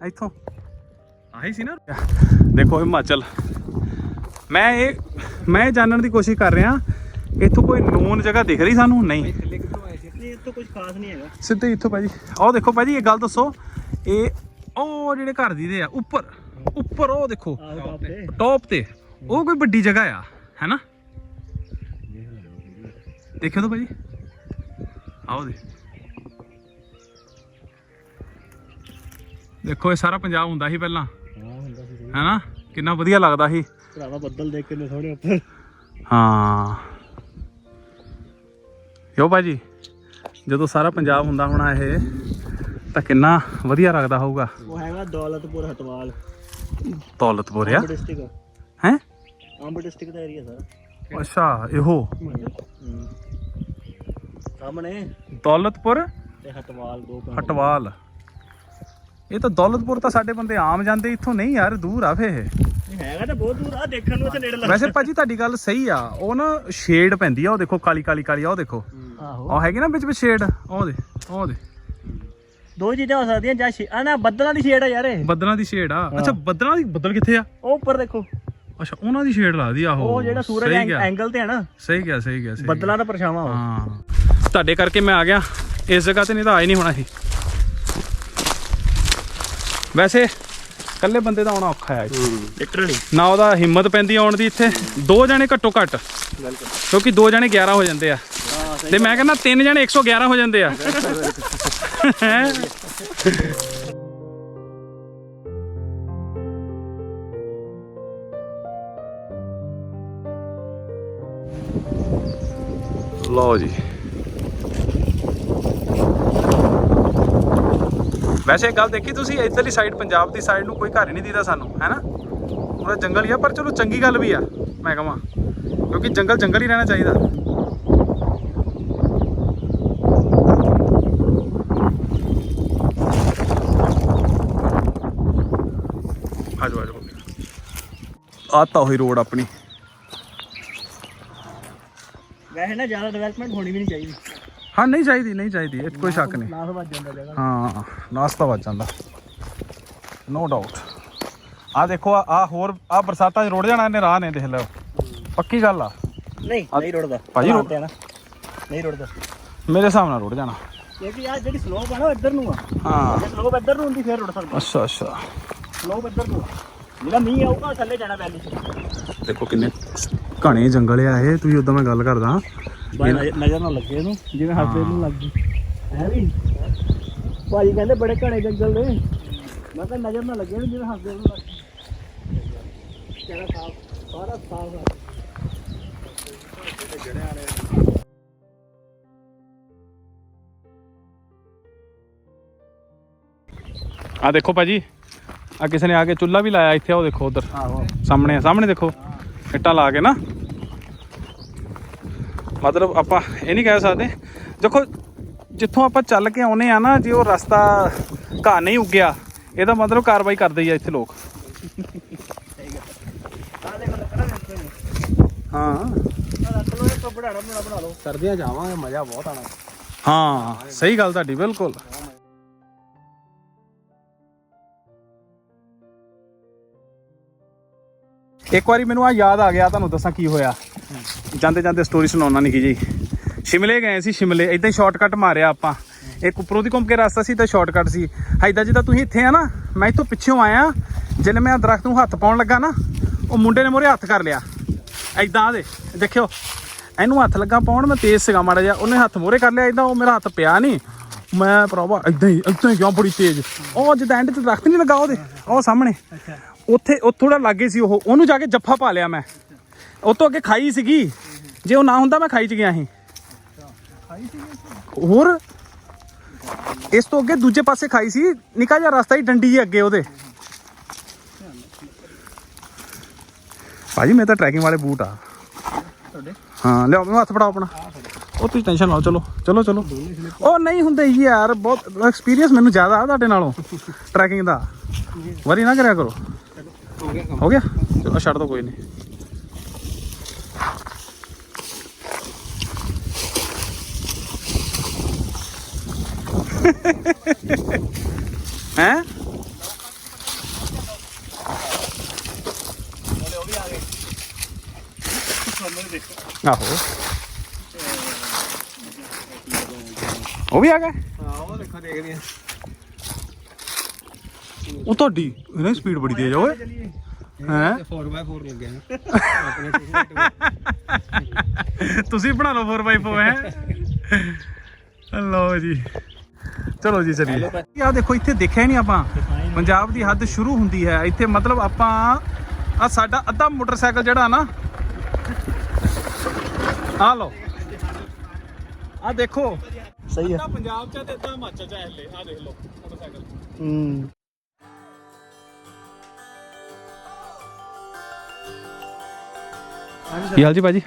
ਇੱਥੋਂ। ਆਹੀ ਸੀ ਨਾ? ਦੇਖੋ ਹਿਮਾਚਲ। ਮੈਂ ਇਹ ਮੈਂ ਇਹ ਜਾਣਨ ਦੀ ਕੋਸ਼ਿਸ਼ ਕਰ ਰਿਹਾ ਇੱਥੋਂ ਕੋਈ ਨੂਨ ਜਗ੍ਹਾ ਦਿਖ ਰਹੀ ਸਾਨੂੰ? ਨਹੀਂ। ਨਹੀਂ ਇੱਥੋਂ ਕੁਝ ਖਾਸ ਨਹੀਂ ਹੈਗਾ। ਸਿੱਧੇ ਇੱਥੋਂ ਭਾਜੀ। ਆਹ ਦੇਖੋ ਭਾਜੀ ਇਹ ਗੱਲ ਦੱਸੋ। ਇਹ ਉਹ ਜਿਹੜੇ ਘਰ ਦੀ ਦੇ ਆ ਉੱਪਰ। ਉੱਪਰ ਉਹ ਦੇਖੋ। ਟਾਪ ਤੇ। ਉਹ ਕੋਈ ਵੱਡੀ ਜਗ੍ਹਾ ਆ ਹੈਨਾ? ਦੇਖਿਓ ਤਾਂ ਭਾਜੀ। ਆਓ ਦੇ ਦੇਖੋ ਇਹ ਸਾਰਾ ਪੰਜਾਬ ਹੁੰਦਾ ਸੀ ਪਹਿਲਾਂ। ਹਾਂ ਹੁੰਦਾ ਸੀ। ਹੈਨਾ? ਕਿੰਨਾ ਵਧੀਆ ਲੱਗਦਾ ਸੀ। ਭਰਾਵਾ ਬੱਦਲ ਦੇਖ ਕੇ ਨੇ ਥੋੜੇ ਉੱਪਰ। ਹਾਂ। ਯੋ ਭਾਜੀ ਜਦੋਂ ਸਾਰਾ ਪੰਜਾਬ ਹੁੰਦਾ ਹੋਣਾ ਇਹ ਤਾਂ ਕਿੰਨਾ ਵਧੀਆ ਲੱਗਦਾ ਹੋਊਗਾ। ਉਹ ਹੈਗਾ ਦੌਲਤਪੁਰ ਹਟਵਾਲ। ਦੌਲਤਪੁਰ ਆ ਡਿਸਟ੍ਰਿਕਟ। ਹੈ? ਅੰਬ ਡਿਸਟ੍ਰਿਕਟ ਦਾ ਏਰੀਆ ਸਾਰਾ। ਅੱਛਾ ਇਹੋ। ਸਾਹਮਣੇ। ਦੌਲਤਪੁਰ ਤੇ ਹਟਵਾਲ ਦੋ ਪਿੰਡ। ਹਟਵਾਲ। ਇਹ ਤਾਂ ਦੌਲਤਪੁਰ ਤਾਂ ਸਾਡੇ ਬੰਦੇ ਆਮ ਜਾਂਦੇ ਇੱਥੋਂ ਨਹੀਂ ਯਾਰ ਦੂਰ ਆ ਫੇ ਇਹ। ਹੈਗਾ ਤਾਂ ਬਹੁਤ ਦੂਰ ਆ ਦੇਖਣ ਨੂੰ ਇੱਥੇ ਨੇੜੇ ਲੱਗਦਾ। ਵੈਸੇ ਭਾਜੀ ਤੁਹਾਡੀ ਗੱਲ ਸਹੀ ਆ ਉਹ ਨਾ ਸ਼ੇਡ ਪੈਂਦੀ ਆ ਉਹ ਦੇਖੋ ਕਾਲੀ ਕਾਲੀ ਕਾਲੀ ਆ ਉਹ ਦੇਖੋ। ਆਹੋ। ਉਹ ਹੈਗੀ ਨਾ ਵਿੱਚ ਵਿੱਚ ਸ਼ੇਡ ਉਹ ਦੇ ਉਹ ਦੇ। ਦੋ ਚੀਜ਼ਾਂ ਹੋ ਸਕਦੀਆਂ ਜਾਂ ਆ ਨਾ ਬੱਦਲਾਂ ਦੀ ਸ਼ੇਡ ਆ ਯਾਰ ਇਹ। ਬੱਦਲਾਂ ਦੀ ਸ਼ੇਡ ਆ। ਅੱਛਾ ਬੱਦਲਾਂ ਦੀ ਬੱਦਲ ਕਿੱਥੇ ਆ? ਉਹ ਉੱਪਰ ਦੇਖੋ। ਅੱਛਾ ਉਹਨਾਂ ਦੀ ਸ਼ੇਡ ਲੱਗਦੀ ਆ ਉਹ ਉਹ ਜਿਹੜਾ ਸੂਰਜ ਐਂਗਲ ਤੇ ਹੈ ਨਾ। ਸਹੀ ਗਿਆ ਸਹੀ ਗਿਆ ਸਹੀ। ਬੱਦਲਾਂ ਦਾ ਪਰਛਾਵਾਂ ਹਾਂ। ਤੁਹਾਡੇ ਕਰਕੇ ਮੈਂ ਆ ਗਿਆ। ਇਸ ਜਗ੍ਹਾ ਤੇ ਨਹੀਂ ਤਾਂ ਆ ਹੀ ਨਹੀਂ ਹੋਣਾ ਸੀ। ਵੈਸੇ ਇਕੱਲੇ ਬੰਦੇ ਦਾ ਆਉਣਾ ਔਖਾ ਹੈ। ਲਿਟਰਲੀ ਨਾ ਉਹਦਾ ਹਿੰਮਤ ਪੈਂਦੀ ਆਉਣ ਦੀ ਇੱਥੇ। ਦੋ ਜਣੇ ਘੱਟੋ ਘੱਟ ਕਿਉਂਕਿ ਦੋ ਜਣੇ 11 ਹੋ ਜਾਂਦੇ ਆ। ਤੇ ਮੈਂ ਕਹਿੰਦਾ ਤਿੰਨ ਜਣੇ 111 ਹੋ ਜਾਂਦੇ ਆ? ਲਓ ਜੀ। ਵੈਸੇ ਇੱਕ ਗੱਲ ਦੇਖੀ ਤੁਸੀਂ, ਇੱਧਰਲੀ ਸਾਈਡ ਪੰਜਾਬ ਦੀ ਸਾਈਡ ਨੂੰ ਕੋਈ ਘਰ ਹੀ ਨਹੀਂ ਦੀਦਾ ਸਾਨੂੰ ਹੈਨਾ ਪੂਰਾ ਜੰਗਲ ਹੀ ਆ, ਪਰ ਚਲੋ ਚੰਗੀ ਗੱਲ ਵੀ ਆ, ਮੈਂ ਕਹਾਂ। ਕਿਉਂਕਿ ਜੰਗਲ ਜੰਗਲ ਹੀ ਰਹਿਣਾ ਚਾਹੀਦਾ। ਆਜੋ ਆਜੋ ਆ ਤਾਂ ਉਹੀ ਰੋਡ ਆਪਣੀ। ਵੈਸੇ ਨਾ ਜ਼ਿਆਦਾ ਡਿਵੈਲਪਮੈਂਟ ਹੋਣੀ ਵੀ ਨਹੀਂ ਚਾਹੀਦੀ। ਹਾਂ ਨਹੀਂ ਚਾਹੀਦੀ ਨਹੀਂ ਚਾਹੀਦੀ। ਇਹ 'ਚ ਕੋਈ ਸ਼ੱਕ ਨਹੀਂ। ਨਾਸ ਵੱਜ ਜਾਂਦਾ ਜਗ੍ਹਾ। ਹਾਂ ਨਾਸਤਾ ਵੱਜ ਜਾਂਦਾ। ਨੋ ਡਾਊਟ ਆ ਦੇਖੋ ਆ ਹੋਰ ਆ ਬਰਸਾਤਾਂ 'ਚ ਰੁੜ ਜਾਣਾ ਇਹਨੇ ਰਾਹ ਨੇ ਦੇਖ ਲਓ ਪੱਕੀ ਗੱਲ ਆ। ਨਹੀਂ ਨਹੀਂ ਰੁੜਦਾ। ਭਾਜੀ, ਰੁੜ- ਪਲਾਂਟ ਹੈ ਨਾ। ਨਹੀਂ ਰੁੜਦਾ। ਮੇਰੇ ਹਿਸਾਬ ਨਾਲ ਰੁੜ ਜਾਣਾ। ਕਿਉਂਕਿ ਆ ਜਿਹੜੀ ਸਲੋਪ ਆ ਨਾ ਉਹ ਇੱਧਰ ਨੂੰ ਆ। ਹਾਂ। ਜੇ ਸਲੋਪ ਇੱਧਰ ਨੂੰ ਹੁੰਦੀ ਫੇਰ ਰੁੜ ਸਕਦਾ। ਅੱਛਾ ਅੱਛਾ। ਸਲੋਪ ਇੱਧਰ ਨੂੰ ਆ। ਜਿਹੜਾ ਮੀਂਹ ਆਊਗਾ ਥੱਲੇ ਜਾਣਾ ਵੈਲੀ ਚ ਦੇਖੋ ਕਿੰਨੇ ਘਣੇ ਜੰਗਲ ਆ ਇਹ। ਤੁਸੀਂ ਉਦੋਂ ਮੈਂ ਗੱਲ ਕਰਦਾ। ਬਾਈ ਨਜ਼ਰ ਨਾ ਲੱਗੇ ਇਹਨੂੰ ਜਿਵੇਂ ਹੱਥ ਨੂੰ ਲੱਗ ਗਈ। ਹੈ ਵੀ ਭਾਜੀ ਕਹਿੰਦੇ ਬੜੇ ਘਣੇ ਜੰਗਲ ਨੇ। ਮੈਂ ਕਿਹਾ ਨਜ਼ਰ ਨਾ ਲੱਗੇ ਇਹਨੂੰ ਜਿਵੇਂ ਹੱਥ ਨੂੰ ਲੱਗ ਗਈ। ਕਿਹੜਾ ਸਾਫ਼ ਸਾਰਾ ਸਾਫ਼ ਆ ਆ ਦੇਖੋ ਭਾਜੀ ਆ ਕਿਸੇ ਨੇ ਆ ਕੇ ਚੁੱਲ੍ਹਾ ਵੀ ਲਾਇਆ ਇੱਥੇ ਉਹ ਦੇਖੋ ਉਧਰ। ਆਹੋ। ਸਾਹਮਣੇ ਸਾਹਮਣੇ ਦੇਖੋ। ਇੱਟਾਂ ਲਾ ਕੇ ਨਾ। ਮਤਲਬ ਆਪਾਂ ਇਹ ਨਹੀਂ ਕਹਿ ਸਕਦੇ। ਦੇਖੋ ਜਿੱਥੋਂ ਆਪਾਂ ਚੱਲ ਕੇ ਆਉਨੇ ਆ ਨਾ ਜੇ ਉਹ ਰਸਤਾ ਘਾਹ ਨਹੀਂ ਉੱਗਿਆ ਇਹਦਾ ਮਤਲਬ ਕਾਰਵਾਈ ਕਰਦੇ ਹੀ ਆ ਇੱਥੇ ਲੋਕ। ਹਾਂ। ਸਰਦੀਆਂ ਜਾਵਾਂਗੇ ਮਜ਼ਾ ਬਹੁਤ ਆਣਾ ਹਾਂ ਸਹੀ ਗੱਲ ਤੁਹਾਡੀ ਬਿਲਕੁਲ। ਇੱਕ ਵਾਰੀ ਮੈਨੂੰ ਆ ਯਾਦ ਆ ਗਿਆ ਤੁਹਾਨੂੰ ਦੱਸਾਂ ਕੀ ਹੋਇਆ। ਜਾਂਦੇ ਜਾਂਦੇ ਸਟੋਰੀ ਸੁਣਾਉਣਾ ਨਹੀਂ ਜੀ। ਸ਼ਿਮਲੇ ਗਏ ਸੀ ਸ਼ਿਮਲੇ। ਇਦਾਂ ਹੀ ਸ਼ਾਰਟਕਟ ਮਾਰਿਆ ਆਪਾਂ। ਇੱਕ ਉੱਪਰੋਂ ਦੀ ਘੁੰਮ ਕੇ ਰਸਤਾ ਸੀ ਤਾਂ ਸ਼ਾਰਟਕਟ ਸੀ। ਐਦਾਂ ਜਿੱਦਾਂ ਤੁਸੀਂ ਇੱਥੇ ਆ ਨਾ ਮੈਂ ਇੱਥੋਂ ਪਿੱਛੋਂ ਆਇਆ ਜਦੋਂ ਮੈਂ ਦਰਖਤ ਨੂੰ ਹੱਥ ਪਾਉਣ ਲੱਗਾ ਨਾ ਉਹ ਮੁੰਡੇ ਨੇ ਮੋਰੇ ਹੱਥ ਕਰ ਲਿਆ। ਐਦਾਂ ਆ ਦੇ ਦੇਖਿਓ। ਇਹਨੂੰ ਹੱਥ ਲੱਗਾ ਪਾਉਣ ਮੈਂ ਤੇਜ਼ ਸੀਗਾ ਮਾੜਾ ਜਿਹਾ। ਉਹਨੇ ਹੱਥ ਮੋਰੇ ਕਰ ਲਿਆ ਇਦਾਂ ਉਹ ਮੇਰਾ ਹੱਥ ਪਿਆ ਨਹੀਂ। ਮੈਂ ਭਰਾਵਾ ਇਦਾਂ ਹੀ ਇਦਾਂ ਹੀ ਕਿਉਂ ਬੜੀ ਤੇਜ਼? ਉਹ ਜਿੱਦਾਂ ਐਂਡ ਤੇ ਦਰਖਤ ਨਹੀਂ ਲੱਗਾ ਉਹਦੇ ਉਹ ਸਾਹਮਣੇ। ਉੱਥੇ ਉਹ ਥੋੜਾ ਲੱਗੇ ਸੀ ਉਹ ਉਹਨੂੰ ਜਾ ਕੇ ਜੱਫਾ ਪਾ ਲਿਆ ਮੈਂ। ਉਹ ਤੋਂ ਅੱਗੇ ਖਾਈ ਸੀਗੀ। ਜੇ ਉਹ ਨਾ ਹੁੰਦਾ ਮੈਂ ਖਾਈ ਚ ਗਿਆ ਸੀ। ਹੋਰ? ਇਸ ਤੋਂ ਅੱਗੇ ਦੂਜੇ ਪਾਸੇ ਖਾਈ ਸੀ। ਨਿਕਾ ਜਿਹਾ ਰਸਤਾ ਹੀ ਡੰਡੀ ਜਿਹੀ ਅੱਗੇ ਉਹਦੇ। ਭਾਜੀ ਮੈਂ ਤਾਂ ਟਰੈਕਿੰਗ ਵਾਲੇ ਬੂਟ ਆ। ਹਾਂ ਲਿਆਓ ਮੈਨੂੰ ਹੱਥ ਫੜਾਓ ਆਪਣਾ। ਉਹ ਤੁਸੀਂ ਟੈਨਸ਼ਨ ਲਓ ਚਲੋ ਚਲੋ ਚਲੋ। ਉਹ ਨਹੀਂ ਹੁੰਦੇ ਜੀ ਯਾਰ ਬਹੁਤ ਐਕਸਪੀਰੀਅੰਸ ਮੈਨੂੰ ਜ਼ਿਆਦਾ ਆ ਤੁਹਾਡੇ ਨਾਲੋਂ ਟਰੈਕਿੰਗ ਦਾ। ਵਰੀ ਨਾ ਕਰਿਆ ਕਰੋ। ਹੋ ਗਿਆ? ਚਲੋ ਛੱਡ ਦੋ ਕੋਈ ਨਹੀਂ। ਹੈ ਆਹੋ। ਉਹ ਵੀ ਆ ਗਏ? ਹਾਂ ਉਹ ਦੇਖੋ ਦੇਖਦੇ ਆ ਉਹ ਤੁਹਾਡੀ ਇਹਨੇ ਸਪੀਡ ਬੜੀ ਤੇਜ਼ ਆ ਓਏ। ਹੈ? 4x4 ਲੱਗਿਆ ਤੁਸੀਂ ਬਣਾ ਲਓ 4x4 ਹੈ? ਲਓ ਜੀ। ਚਲੋ ਜੀ ਚਲੀਏ। ਆ ਦੇਖੋ ਇੱਥੇ ਦੇਖਿਆ ਹੀ ਨਹੀਂ ਆਪਾਂ। ਪੰਜਾਬ ਦੀ ਹੱਦ ਸ਼ੁਰੂ ਹੁੰਦੀ ਹੈ। ਇੱਥੇ ਮਤਲਬ ਆਪਾਂ ਆ ਸਾਡਾ ਅੱਧਾ ਮੋਟਰਸਾਈਕਲ ਜਿਹੜਾ ਨਾ ਆ ਲਓ। ਆ ਦੇਖੋ। ਸਹੀ ਅੱਧਾ ਪੰਜਾਬ ਚ ਤੇ ਅੱਧਾ ਹਿਮਾਚਲ ਚ ਹਲੇ। ਆ ਦੇਖ ਲਓ ਮੋਟਰਸਾਈਕਲ। ਹੂੰ। ਕੀ ਹਾਲ ਜੀ ਭਾਜੀ?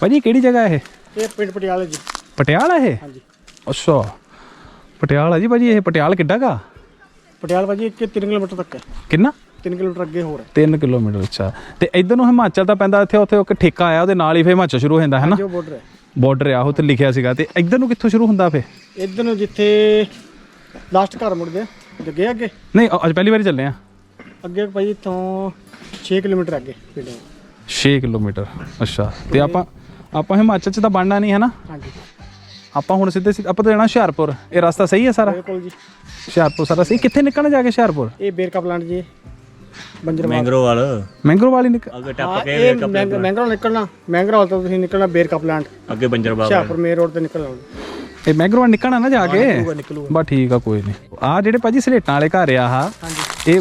ਭਾਜੀ ਕਿਹੜੀ ਜਗ੍ਹਾ ਇਹ? ਇਹ ਪਿੰਡ ਪਟਿਆਲੇ ਜੀ। ਪਟਿਆਲਾ ਇਹ? ਹਾਂਜੀ। ਅੱਛਾ। ਪਟਿਆਲਾ ਜੀ ਭਾਜੀ ਇਹ ਪਟਿਆਲ ਕਿੱਡਾ ਕਾ ਪਟਿਆਲਾ ਭਾਜੀ ਇੱਕ 3 ਕਿਲੋਮੀਟਰ ਤੱਕ ਹੈ। ਕਿੰਨਾ? 3 ਕਿਲੋਮੀਟਰ ਅੱਗੇ ਹੋਰ ਹੈ। 3 ਕਿਲੋਮੀਟਰ ਅੱਛਾ। ਤੇ ਇਧਰ ਨੂੰ ਹਿਮਾਚਲ ਤਾਂ ਪੈਂਦਾ ਇੱਥੇ ਉੱਥੇ ਇੱਕ ਠੇਕਾ ਆਇਆ ਉਹਦੇ ਨਾਲ ਹੀ ਫੇ ਹਿਮਾਚਲ ਸ਼ੁਰੂ ਹੋ ਜਾਂਦਾ ਹੈ ਨਾ ਜੋ ਬਾਰਡਰ ਹੈ। ਬਾਰਡਰ ਆ ਉਹ ਤੇ ਲਿਖਿਆ ਸੀਗਾ। ਤੇ ਇਧਰ ਨੂੰ ਕਿੱਥੋਂ ਸ਼ੁਰੂ ਹੁੰਦਾ ਫੇ ਇੱਧਰ ਨੂੰ ਜਿੱਥੇ ਲਾਸਟ ਘਰ ਮੁੜਦੇ ਆ ਜੱਗੇ ਅੱਗੇ? ਨਹੀਂ ਅੱਜ ਪਹਿਲੀ ਵਾਰੀ ਚੱਲੇ ਆ। ਅੱਗੇ ਭਾਈ ਇੱਥੋਂ 6 ਕਿਲੋਮੀਟਰ ਅੱਗੇ ਪਿੰਡ। ਹੈ। 6 ਕਿਲੋਮੀਟਰ ਅੱਛਾ। ਤੇ ਆਪਾਂ ਆਪਾਂ ਹਿਮਾਚਲ ਚ ਤਾਂ ਬਣਨਾ ਨਹੀਂ ਹੈ ਨਾ ਹਾਂਜੀ। ਆਪਾਂ ਹੁਣ ਸਿੱਧੇ ਸਿੱਧੇ ਆਪਾਂ ਤਾਂ ਜਾਣਾ ਹੁਸ਼ਿਆਰਪੁਰ। ਇਹ ਰਸਤਾ ਸਹੀ ਹੈ ਸਾਰਾ? ਬਿਲਕੁਲ ਜੀ। ਹੁਸ਼ਿਆਰਪੁਰ ਸਾਰਾ ਸਹੀ? ਕਿੱਥੇ ਨਿਕਲਣਾ ਜਾ ਕੇ ਹੁਸ਼ਿਆਰਪੁਰ? ਇਹ ਬੇਰਕਾ ਪਲਾਂਟ ਜੀ। ਬੰਜਰ ਮੈਂਗਰੋਵਾਲ। ਮੈਂਗਰੋ ਵਾਲੀ ਨਿਕਲ ਅੱਗੇ ਹਾਂ ਟੱਪ ਕੇ ਇਹ ਮੈਂਗਰੋਲ ਨਿਕਲਣਾ। ਮੈਂਗਰੋਲ ਤੋਂ ਤੁਸੀਂ ਨਿਕਲਣਾ ਬੇਰਕਾ ਪਲਾਂਟ ਅੱਗੇ ਬੰਜਰ ਬਾਬਾ ਹੁਸ਼ਿਆਰਪੁਰ ਮੇਨ ਰੋਡ ਤੇ ਨਿਕਲਣਾ। ਇਹ ਮੈਂਗਰੋ ਵਾਲੀ ਨਿਕਲਣਾ ਨਾ ਜਾ ਕੇ? ਬਸ ਠੀਕ ਆ ਕੋਈ ਨਹੀਂ। ਆ ਜਿਹੜੇ ਭਾਜੀ ਸਲੇਟਾਂ ਵਾਲੇ ਘਰ ਆ ਆਹ ਇਹ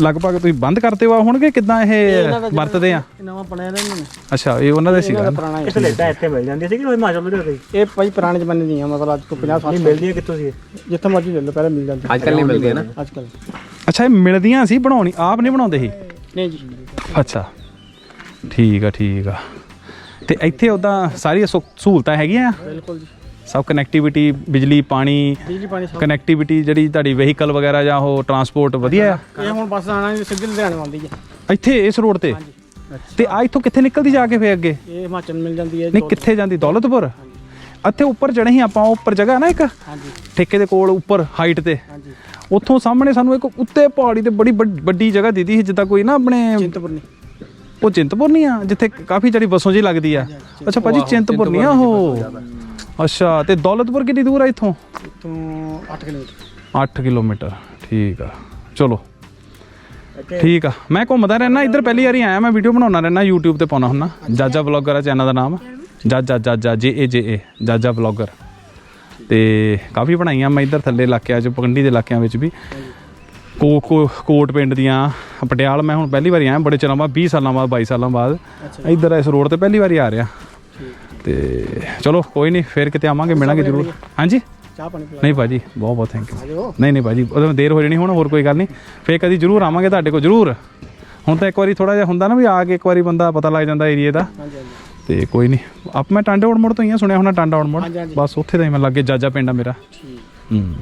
ਲਗਭਗ ਤੁਸੀਂ ਬੰਦ ਕਰਤੇ ਹੋ ਹੋਣਗੇ? ਕਿਦਾਂ ਇਹ ਵਰਤਦੇ ਆ? ਇਹ ਨਵਾਂ ਬਣਿਆ ਨਾ ਇਹਨਾਂ ਨੇ। ਅੱਛਾ ਇਹ ਉਹਨਾਂ ਦਾ ਸੀਗਾ ਇਹਦਾ ਨਾ। ਪੁਰਾਣਾ ਹੈ ਇਸ ਲੇਟਾ ਇੱਥੇ ਮਿਲ ਜਾਂਦੀ ਸੀ ਕਿ ਉਹ ਹਿਮਾਚਲ ਦੇ ਰਹੀ ਇਹ ਭਾਈ ਪੁਰਾਣੇ ਜ਼ਮਾਨੇ ਦੀਆਂ ਮਤਲਬ ਅੱਜ ਤੋਂ 50 ਸਾਲ। ਮਿਲਦੀ ਹੈ ਕਿੱਥੋਂ ਸੀ ਜਿੱਥੇ ਮਰਜ਼ੀ ਲੈ ਲਓ ਪਹਿਲਾਂ ਮਿਲ ਜਾਂਦੀ ਅੱਜ ਕੱਲ ਨਹੀਂ ਮਿਲਦੀ ਨਾ। ਅੱਜ ਕੱਲ ਅੱਛਾ ਇਹ ਮਿਲਦੀਆਂ ਸੀ ਬਣਾਉਣੀ ਆਪ ਨਹੀਂ ਬਣਾਉਂਦੇ ਸੀ? ਨਹੀਂ ਜੀ। ਅੱਛਾ ਠੀਕ ਆ ਠੀਕ ਆ। ਤੇ ਇੱਥੇ ਉਦਾਂ ਸਾਰੀਆਂ ਸਹੂਲਤਾਂ ਹੈਗੀਆਂ? ਬਿਲਕੁਲ ਜੀ। ਸਭ ਕਨੈਕਟੀਵਿਟੀ ਬਿਜਲੀ ਪਾਣੀ ਬਿਜਲੀ ਪਾਣੀ ਸਭ। ਕਨੈਕਟੀਵਿਟੀ ਜਿਹੜੀ ਤੁਹਾਡੀ ਵਹੀਕਲ ਵਗੈਰਾ ਜਾਂ ਉਹ ਟਰਾਂਸਪੋਰਟ ਵਧੀਆ ਆ? ਇਹ ਹੁਣ ਬੱਸ ਆਣਾ ਸਿੱਧੀ ਲੁਧਿਆਣੇ ਆਉਂਦੀ ਹੈ। ਇੱਥੇ ਇਸ ਰੋਡ ਤੇ? ਤੇ ਆ ਇੱਥੋਂ ਕਿੱਥੇ ਨਿਕਲਦੀ ਜਾ ਕੇ ਫੇਰ ਅੱਗੇ? ਇਹ ਹਿਮਾਚਲ ਮਿਲ ਜਾਂਦੀ ਹੈ ਨਹੀਂ ਕਿੱਥੇ ਜਾਂਦੀ? ਦੌਲਤਪੁਰ? ਇੱਥੇ ਉੱਪਰ ਚੜੇ ਸੀ ਆਪਾਂ ਉੱਪਰ ਜਗ੍ਹਾ ਨਾ ਇੱਕ? ਹਾਂਜੀ। ਠੇਕੇ ਦੇ ਕੋਲ ਉੱਪਰ ਹਾਈਟ ਤੇ। ਹਾਂਜੀ। ਉੱਥੋਂ ਸਾਹਮਣੇ ਸਾਨੂੰ ਇੱਕ ਉੱਤੇ ਪਹਾੜੀ ਤੇ ਬੜੀ ਵੱਡ- ਜਗ੍ਹਾ ਦਿੱਤੀ ਸੀ ਜਿੱਦਾਂ ਕੋਈ ਨਾ ਆਪਣੇ ਚਿੰਤਪੁਰਨੀ। ਉਹ ਚਿੰਤਪੁਰ ਨਹੀਂ ਆ ਜਿੱਥੇ ਕਾਫੀ ਜਿਹੜੀ ਬੱਸੋਂ ਜੀ ਲੱਗਦੀ ਆ। ਅੱਛਾ ਭਾਜੀ ਚਿੰਤਪੁਰ ਨਹੀਂ ਆ ਉਹ? ਅੱਛਾ ਤੇ ਦੌਲਤਪੁਰ ਕਿੰਨੀ ਦੂਰ ਆ ਇੱਥੋਂ? ਤੋਂ 8 ਕਿਲੋਮੀਟਰ। 8 ਕਿਲੋਮੀਟਰ ਠੀਕ ਆ। ਚਲੋ। ਠੀਕ ਆ। ਮੈਂ ਘੁੰਮਦਾ ਰਹਿਣਾ ਇੱਧਰ ਪਹਿਲੀ ਵਾਰੀ ਆਇਆ ਮੈਂ ਵੀਡੀਓ ਬਣਾਉਣਾ ਰਹਿਣਾ YouTube ਤੇ ਪਾਉਣਾ ਹੁੰਨਾ ਜਾਜਾ ਵਲੌਗਰ ਆ ਚੈਨਲ ਦਾ ਨਾਮ। ਜਾਜਾ ਜਾਜਾ ਜੇ ਏ ਜੇ ਏ ਜਾਜਾ ਵਲੌਗਰ ਤੇ ਕਾਫੀ ਬਣਾਈਆਂ ਮੈਂ ਇੱਧਰ ਥੱਲੇ ਇਲਾਕਿਆਂ 'ਚ ਪਕੰਡੀ ਦੇ ਇਲਾਕਿਆਂ ਵਿੱਚ ਵੀ। ਕੋ ਕੋ ਕੋਟ ਪਿੰਡ ਦੀਆਂ ਪਟਿਆਲ ਮੈਂ ਹੁਣ ਪਹਿਲੀ ਵਾਰੀ ਆਇਆ ਬੜੇ ਚਿਰਾਂ ਬਾਅਦ 20 ਸਾਲਾਂ ਬਾਅਦ 22 ਸਾਲਾਂ ਬਾਅਦ। ਇੱਧਰ ਇਸ ਰੋਡ ਤੇ ਪਹਿਲੀ ਵਾਰੀ ਆ ਰਿਹਾ। ਤੇ ਚਲੋ ਕੋਈ ਨਹੀਂ ਫੇਰ ਕਿਤੇ ਆਵਾਂਗੇ ਮਿਲਾਂਗੇ ਜ਼ਰੂਰ। ਹਾਂਜੀ? ਚਾਹ ਪਾਣੀ ਨਹੀਂ ਭਾਜੀ ਬਹੁਤ ਬਹੁਤ ਥੈਂਕ ਯੂ ਨਹੀਂ ਨਹੀਂ ਭਾਜੀ ਉਹਦੇ ਦੇਰ ਹੋ ਜਾਣੀ ਹੁਣ ਹੋਰ ਕੋਈ ਗੱਲ ਨਹੀਂ। ਫੇਰ ਕਦੀ ਜ਼ਰੂਰ ਆਵਾਂਗੇ ਤੁਹਾਡੇ ਕੋਲ ਜ਼ਰੂਰ। ਹੁਣ ਤਾਂ ਇੱਕ ਵਾਰੀ ਥੋੜਾ ਜਿਹਾ ਹੁੰਦਾ ਨਾ ਵੀ ਆ ਕੇ ਇੱਕ ਵਾਰੀ ਬੰਦਾ ਪਤਾ ਲੱਗ ਜਾਂਦਾ ਏਰੀਏ ਦਾ। ਤੇ ਕੋਈ ਨਹੀਂ ਆਪ ਮੈਂ ਟਾਂਡੇ ਉੜ ਮੋੜ ਤੋਂ ਹੀ ਆ ਸੁਣਿਆ ਹੋਣਾ ਟਾਂਡਾ ਉੜ ਮੋੜ? ਹਾਂਜੀ, ਹਾਂਜੀ। ਬਸ ਉੱਥੇ ਦਾ ਹੀ ਮੈਂ ਲੱਗੇ ਜਾਜਾ ਪਿੰਡ ਆ ਮੇਰਾ। ਠੀਕ। ਹੂੰ।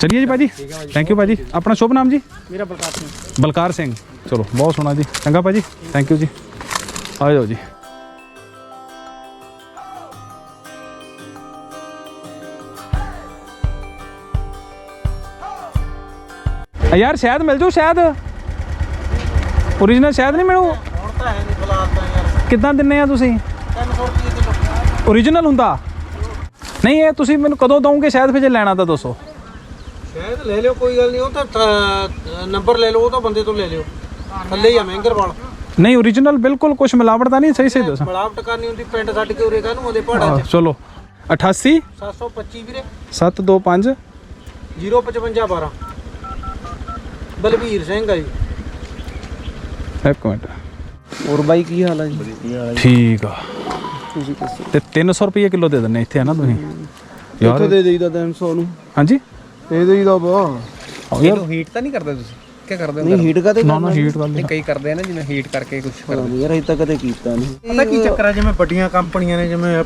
ਚਲਿਏ ਜੀ ਭਾਜੀ। ਥੈਂਕ ਯੂ ਭਾਜੀ। ਆਪਣਾ ਸ਼ੁਭ ਨਾਮ ਜੀ? ਮੇਰਾ ਪ੍ਰਕਾਸ਼ ਸਿੰਘ। ਬਲਕਾਰ ਸਿੰਘ। ਚਲੋ ਬਹੁਤ ਸੋਹਣਾ ਜੀ। ਚੰਗਾ ਭਾਜੀ। ਥੈਂਕ ਯੂ ਜੀ। ਆ ਜਾਓ ਜੀ। ਯਾਰ ਸ਼ਾਇਦ ਮਿਲ ਜੂ ਸ਼ਾਇਦ। ਓਰੀਜਨਲ ਸ਼ਾਇਦ ਨਹੀਂ ਮਿਲੂ। ਹੁਣ ਤਾਂ ਹੈ ਨਹੀਂ ਫਿਲਹਾਲ ਤਾਂ ਯਾਰ। ਕਿੱਦਾਂ ਦਿੰਨੇ ਆ ਤੁਸੀਂ? 300 ਰੁਪਏ ਹੁੰਦਾ? ਨਹੀਂ ਇਹ ਤੁਸੀਂ ਮੈਨੂੰ ਕਦੋਂ ਦਵੋਗੇ? ਸ਼ਾਇਦ ਫਿਰ ਜੇ ਲੈਣਾ ਤਾਂ ਦੱਸੋ। ਸ਼ਾਇਦ ਲੈ ਲਿਓ ਕੋਈ ਗੱਲ ਨਹੀਂ। ਉਹ ਤਾਂ ਨੰਬਰ ਲੈ ਲਓ ਉਹ ਤਾਂ ਬੰਦੇ ਤੋਂ ਲੈ ਲਿਓ। ਥੱਲੇ ਹੀ ਆ ਮਹਿੰਗਰਵਾਲ ਨਹੀਂ origignal ਬਿਲਕੁਲ ਕੁਝ ਮਿਲਾਵਟ ਤਾਂ ਨਹੀਂ ਸਹੀ ਸਹੀ ਦੱਸਾਂ। ਮਲਾਵਟ ਕਰਨੀ ਹੁੰਦੀ ਪਿੰਡ ਛੱਡ ਕੇ ਉਰੇ ਕਾਹਨੂੰ ਆਉਂਦੇ ਪਹਾੜਾਂ ਆਹ, ਚਲੋ। 88 725 ਵੀਰੇ। 725 05512 ਬਲਵੀਰ ਸਿੰਘ ਆ ਜੀ। ਇੱਕ ਮਿੰਟ। ਹੋਰ ਬਾਈ ਕੀ ਹਾਲ ਹੈ ਜੀ? ਠੀਕ ਆ। ਤੁਸੀਂ ਦੱਸੋ। ਤੇ 300 ਰੁਪਏ ਕਿਲੋ ਦੇ ਦਿੰਨੇ ਇੱਥੇ ਹੈ ਨਾ ਤੁਸੀਂ? ਯਾਰ ਕਿੱਥੋਂ ਦੇ ਦੇਈਦਾ 300 ਨੂੰ। ਹਾਂਜੀ? ਦੇ ਦੇਈਦਾ ਬਾ ਯਾਰ। ਹੀਟ ਤਾਂ ਨਹੀਂ ਕਰਦੇ ਤੁਸੀਂ? ਕੀ ਕਰਦੇ ਹੋ ਨਹੀਂ ਹੀਟ ਕਦੇ ਨਾ ਨਾ ਹੀਟ ਨਹੀਂ ਕਈ ਕਰਦੇ ਆ ਨਾ ਜਿਵੇਂ ਹੀਟ ਕਰਕੇ ਕੁਝ ਨਹੀਂ ਯਾਰ ਅਸੀਂ ਤਾਂ ਕਦੇ ਕੀਤਾ ਨਹੀਂ। ਪਤਾ ਕੀ ਚੱਕਰ ਆ ਜਿਵੇਂ ਵੱਡੀਆਂ ਕੰਪਨੀਆਂ ਨੇ ਜਿਵੇਂ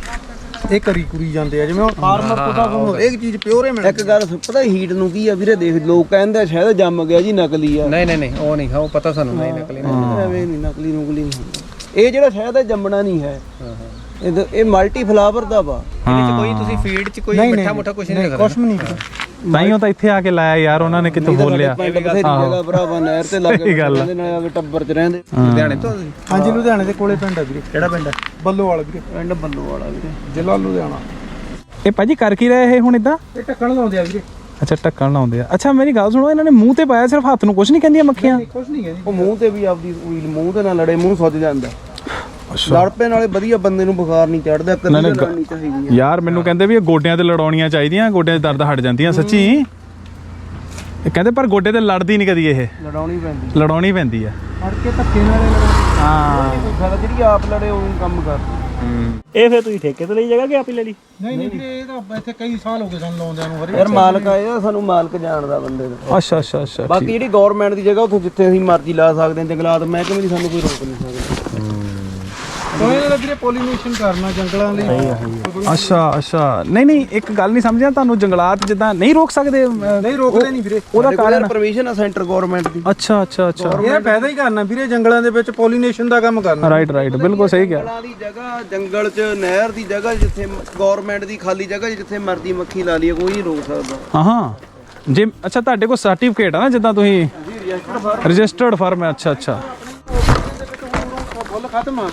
ਇਹ ਕਰੀ ਕੁਰੀ ਜਾਂਦੇ ਆ ਜਿਵੇਂ ਹੁਣ ਫਾਰਮਰ ਤੋਂ ਤਾਂ ਤੁਹਾਨੂੰ ਹਰੇਕ ਚੀਜ਼ ਪਿਓਰ ਹੀ ਮਿਲ ਇੱਕ ਗੱਲ ਸੁਣ, ਪਤਾ ਹੀਟ ਨੂੰ ਕੀ ਆ ਵੀਰੇ ਦੇਖ ਲੋਕ ਕਹਿੰਦੇ ਆ ਸ਼ਾਇਦ ਜੰਮ ਗਿਆ ਜੀ ਨਕਲੀ ਆ। ਨਹੀਂ ਨਹੀਂ ਨਹੀਂ ਉਹ ਨਹੀਂ ਉਹ ਪਤਾ ਸਾਨੂੰ ਨਹੀਂ ਨਕਲੀ ਨਹੀਂ। ਐਵੇਂ ਨਹੀਂ ਨਕਲੀ ਨੁਕਲੀ ਨਹੀਂ। ਹੁੰਦਾ ਇਹ ਜਿਹੜਾ ਸ਼ਾਇਦ ਇਹ ਜੰਮਣਾ ਨਹੀਂ ਹੈ। ਇਹ ਤਾਂ- ਇਹ ਮਲਟੀ ਫਲਾਵਰ ਦਾ ਵਾ। ਇਹਦੇ ਚ ਕੋਈ ਤੁਸੀਂ ਫੀਡ ਚ ਕੋਈ ਮਿੱਠਾ ਮੁੱਠਾ ਕੁਝ ਨਹੀਂ ਰੱਖਦੇ। ਕੁਛ ਵੀ ਨਹੀਂ ਤਾਈਓ ਤਾਂ ਇੱਥੇ ਆ ਕੇ ਲਾਇਆ ਯਾਰ ਉਹਨਾਂ ਨੇ ਕਿਤੇ ਬੋਲਿਆ। ਪਿੰਡ ਬਥੇਰੀ ਜਗ੍ਹਾ ਭਰਾਵਾ ਨਹਿਰ ਤੇ ਲੱਗ ਸਹੀ ਗੱਲ ਆ। ਰਹਿੰਦੇ ਨਾਲ ਟੱਬਰ ਚ ਰਹਿੰਦੇ। ਲੁਧਿਆਣੇ ਤੋਂ ਤੁਸੀਂ? ਹਾਂਜੀ ਲੁਧਿਆਣੇ ਦੇ ਕੋਲੇ ਪਿੰਡ ਆ ਵੀਰੇ। ਕਿਹੜਾ ਪਿੰਡ ਹੈ ਬੱਲੋਵਾਲ ਵੀਰੇ। ਪਿੰਡ ਬੱਲੋ ਵਾਲਾ ਵੀਰੇ। ਜ਼ਿਲ੍ਹਾ ਲੁਧਿਆਣਾ। ਇਹ ਭਾਜੀ ਕਰ ਕੀ ਰਹੇ ਇਹ ਹੁਣ ਇਦਾਂ ਇਹ ਢੱਕਣ ਲਾਉਂਦੇ ਆ ਵੀਰੇ। ਅੱਛਾ ਢੱਕਣ ਲਾਉਂਦੇ ਆ। ਅੱਛਾ ਮੇਰੀ ਗੱਲ ਸੁਣੋ ਇਹਨਾਂ ਨੇ ਮੂੰਹ ਤੇ ਪਾਇਆ ਸਿਰਫ ਹੱਥ ਨੂੰ ਕੁਝ ਨਹੀਂ ਕਹਿੰਦੀਆਂ ਮੱਖੀਆਂ? ਕੁਛ ਨਹੀਂ ਹੈ ਜੀ ਉਹ ਮੂੰਹ ਤੇ ਵੀ ਆਪਦੀ ਮੂੰਹ ਤੇ ਨਾਲ ਲੜੇ ਮੂੰਹ ਸੁੱਜ ਜਾਂਦਾ। ਲੜ ਪੇ ਨਾਲੇ ਵਧੀਆ ਬੰਦੇ ਨੂੰ ਬੁਖਾਰ ਨਹੀਂ ਚੜਦਾ ਕਦੀ ਲੜਨੀ ਚਾਹੀਦੀ ਯਾਰ ਮੈਨੂੰ ਕਹਿੰਦੇ ਵੀ ਇਹ ਗੋਡਿਆਂ ਤੇ ਲੜਾਉਣੀਆਂ ਚਾਹੀਦੀਆਂ ਗੋਡਿਆਂ 'ਚ ਦਰਦ ਹਟ ਜਾਂਦੀਆਂ ਸੱਚੀ? ਇਹ ਕਹਿੰਦੇ ਪਰ ਗੋਡੇ ਤੇ ਲੜਦੀ ਨਹੀਂ ਕਦੀ ਇਹ। ਲੜਾਉਣੀ ਪੈਂਦੀ ਲੜਾਉਣੀ ਪੈਂਦੀ ਆ। ਫੜ ਕੇ ਧੱਕੇ ਨਾਲ ਹਾਂ। ਕੋਈ ਫਾਇਦਾ ਜਿਹੜੀ ਆਪ ਲੜੇ ਉਹ ਕੰਮ ਕਰ। ਇਹ ਫਿਰ ਤੁਸੀਂ ਠੇਕੇ ਤੇ ਲਈ ਜਗ੍ਹਾ ਕਿ ਆਪ ਹੀ ਲੈ ਲਈ? ਨਹੀਂ ਨਹੀਂ ਵੀਰੇ ਇਹ ਤਾਂ ਇੱਥੇ ਕਈ ਸਾਲ ਹੋ ਗਏ ਸਾਨੂੰ ਲਾਉਂਦਿਆਂ ਨੂੰ ਹਰੇ ਯਾਰ ਮਾਲਕ ਆਇਆ ਸਾਨੂੰ ਮਾਲਕ ਜਾਣਦਾ ਬੰਦੇ ਦਾ। ਅੱਛਾ ਅੱਛਾ ਅੱਛਾ ਬਾਕੀ ਜਿਹੜੀ ਗਵਰਨਮੈਂਟ ਦੀ ਜਗ੍ਹਾ ਉੱਥੇ ਜਿੱਥੇ ਅਸੀਂ ਮਰਜ਼ੀ ਲਾ ਸਕਦੇ ਹਾਂ ਜੰਗਲਾਤ ਮਹਿਕਮੇ ਦੀ ਸਾਨੂੰ ਕੋਈ ਰੋਕ ਨਹੀਂ ਸਕਦਾ। ਕੋਈ ਇਹਦਾ ਵੀਰੇ ਪੋਲੀਨੇਸ਼ਨ ਕਰਨਾ ਜੰਗਲਾਂ ਲਈ। ਅੱਛਾ ਅੱਛਾ। ਨਹੀਂ ਨਹੀਂ ਇੱਕ ਗੱਲ ਨਹੀਂ ਸਮਝਿਆ ਤੁਹਾਨੂੰ ਜੰਗਲਾਤ ਜਿੱਦਾਂ ਨਹੀਂ ਰੋਕ ਸਕਦੇ ਅਹ, ਨਹੀਂ ਰੋਕਦੇ ਨਹੀਂ ਵੀਰੇ। ਉਹਦਾ ਕਾਰਨ ਪਰਮਿਸ਼ਨ ਆ ਸੈਂਟਰ ਗਵਰਨਮੈਂਟ ਦੀ। ਅੱਛਾ ਅੱਛਾ ਅੱਛਾ। ਇਹ ਫਾਇਦਾ ਹੀ ਕਰਨਾ ਵੀਰੇ ਜੰਗਲਾਂ ਦੇ ਵਿੱਚ ਪੋਲੀਨੇਸ਼ਨ ਦਾ ਕੰਮ ਕਰਨਾ। ਰਾਈਟ ਰਾਈਟ ਬਿਲਕੁਲ ਸਹੀ ਕਿਹਾ। ਜੰਗਲਾਂ ਦੀ ਜਗ੍ਹਾ ਜੰਗਲ 'ਚ ਨਹਿਰ ਦੀ ਜਗ੍ਹਾ ਜਿੱਥੇ ਗਵਰਨਮੈਂਟ ਦੀ ਖਾਲੀ ਜਗ੍ਹਾ 'ਚ ਜਿੱਥੇ ਮਰਜ਼ੀ ਮੱਖੀ ਲਾ ਲਈਏ ਕੋਈ ਨਹੀਂ ਰੋਕ ਸਕਦਾ। ਹਾਂ ਹਾਂ। ਜੇ ਅੱਛਾ ਤੁਹਾਡੇ ਕੋਲ ਸਰਟੀਫਿਕੇਟ ਆ ਨਾ ਜਿੱਦਾਂ ਤੁਸੀਂ ਰਜਿਸਟਰਡ ਫਰਮ ਹੈ ਅੱਛਾ ਅੱਛਾ। ਫੁੱਲ ਖਤਮ ਆ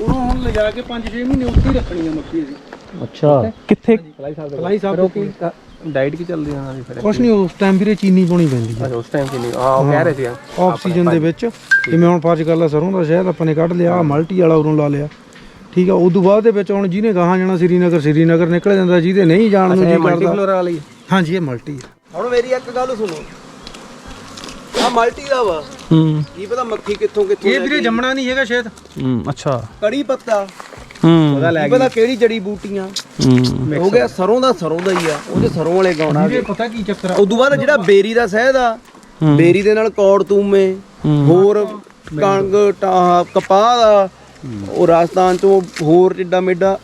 ਉਹਨੂੰ ਹੁਣ ਲਿਜਾ ਕੇ 5-6 ਮਹੀਨੇ ਉੱਥੇ ਹੀ ਰੱਖਣੀ ਆ ਮੱਖੀ ਅਸੀਂ। ਅੱਛਾ ਕਿੱਥੇ? ਫਲਾਈ ਸਾਹਿਬ ਡਾਈਟ ਕੀ? ਚੱਲਦੀ ਉਹਨਾਂ ਦੀ ਫਿਰ? ਕੁਛ ਨਹੀਂ ਉਸ ਟਾਈਮ ਵੀਰੇ ਚੀਨੀ ਪਾਉਣੀ ਪੈਂਦੀ ਆ। ਉਸ ਟਾਈਮ ਕਿ ਨਹੀਂ ਆ ਉਹ ਕਹਿ ਰਹੇ ਸੀ। ਆਕਸੀਜਨ ਦੇ ਵਿੱਚ। ਜਿਵੇਂ ਹੁਣ ਫਰਜ਼ ਕਰ ਲਾ ਸਰੋਂ ਦਾ ਸ਼ਹਿਦ ਆਪਾਂ ਨੇ ਕੱਢ ਲਿਆ ਮਲਟੀ ਵਾਲਾ ਉਰੋਂ ਲਾ ਲਿਆ। ਠੀਕ ਆ ਉਦੋਂ ਬਾਅਦ ਦੇ ਵਿੱਚ ਹੁਣ ਜਿਹਨੇ ਗਾਹਾਂ ਜਾਣਾ ਸ੍ਰੀਨਗਰ ਸ੍ਰੀਨਗਰ ਨਿਕਲ ਜਾਂਦਾ ਜਿਹਦੇ ਨਹੀਂ ਜਾਣ ਨੂੰ ਜੀ ਮਲਟੀ ਕਰਦਾ। ਫਲੋਰਾ ਵਾਲੀ। ਹਾਂਜੀ ਇਹ ਮਲਟੀ ਆ। ਹੁਣ ਮੇਰੀ ਇੱਕ ਗੱਲ ਸੁਣੋ। ਆ ਮਲਟੀ ਦਾ ਵਾ। ਹੂੰ। ਕੀ ਪਤਾ ਮੱਖੀ ਕਿੱਥੋਂ ਕਿੱਥੋਂ ਇਹ ਵੀਰੇ ਜੰਮਣਾ ਨਹੀਂ ਹੈਗਾ ਸ਼ਹਿਦ ਹੂੰ ਅੱਛਾ। ਕੜੀ ਪੱਤਾ। ਹੂੰ। ਕੀ ਪਤਾ ਕਿਹੜੀ ਜੜੀ ਬੂਟੀਆਂ। ਹੂੰ। ਹੋ ਗਿਆ ਸਰੋਂ ਦਾ ਸਰੋਂ ਦਾ ਹੀ ਆ ਉਹਦੇ ਸਰੋਂ ਵਾਲੇ ਗਾਉਣਾ ਵੀਰੇ ਪਤਾ ਕੀ ਚੱਕਰ ਆ? ਉਦੋਂ ਬਾਅਦ ਜਿਹੜਾ ਬੇਰੀ ਦਾ ਸ਼ਹਿਦ ਆ ਬੇਰੀ ਦੇ ਨਾਲ ਕੌੜ ਤੂਮੇ ਹੋਰ ਕਣਕ ਟਾਹ ਕਪਾਹ ਦਾ ਉਹ ਰਾਜਸਥਾਨ ਤੋਂ ਹੋਰ ਜਿੱਡਾ ਮੇਡਾ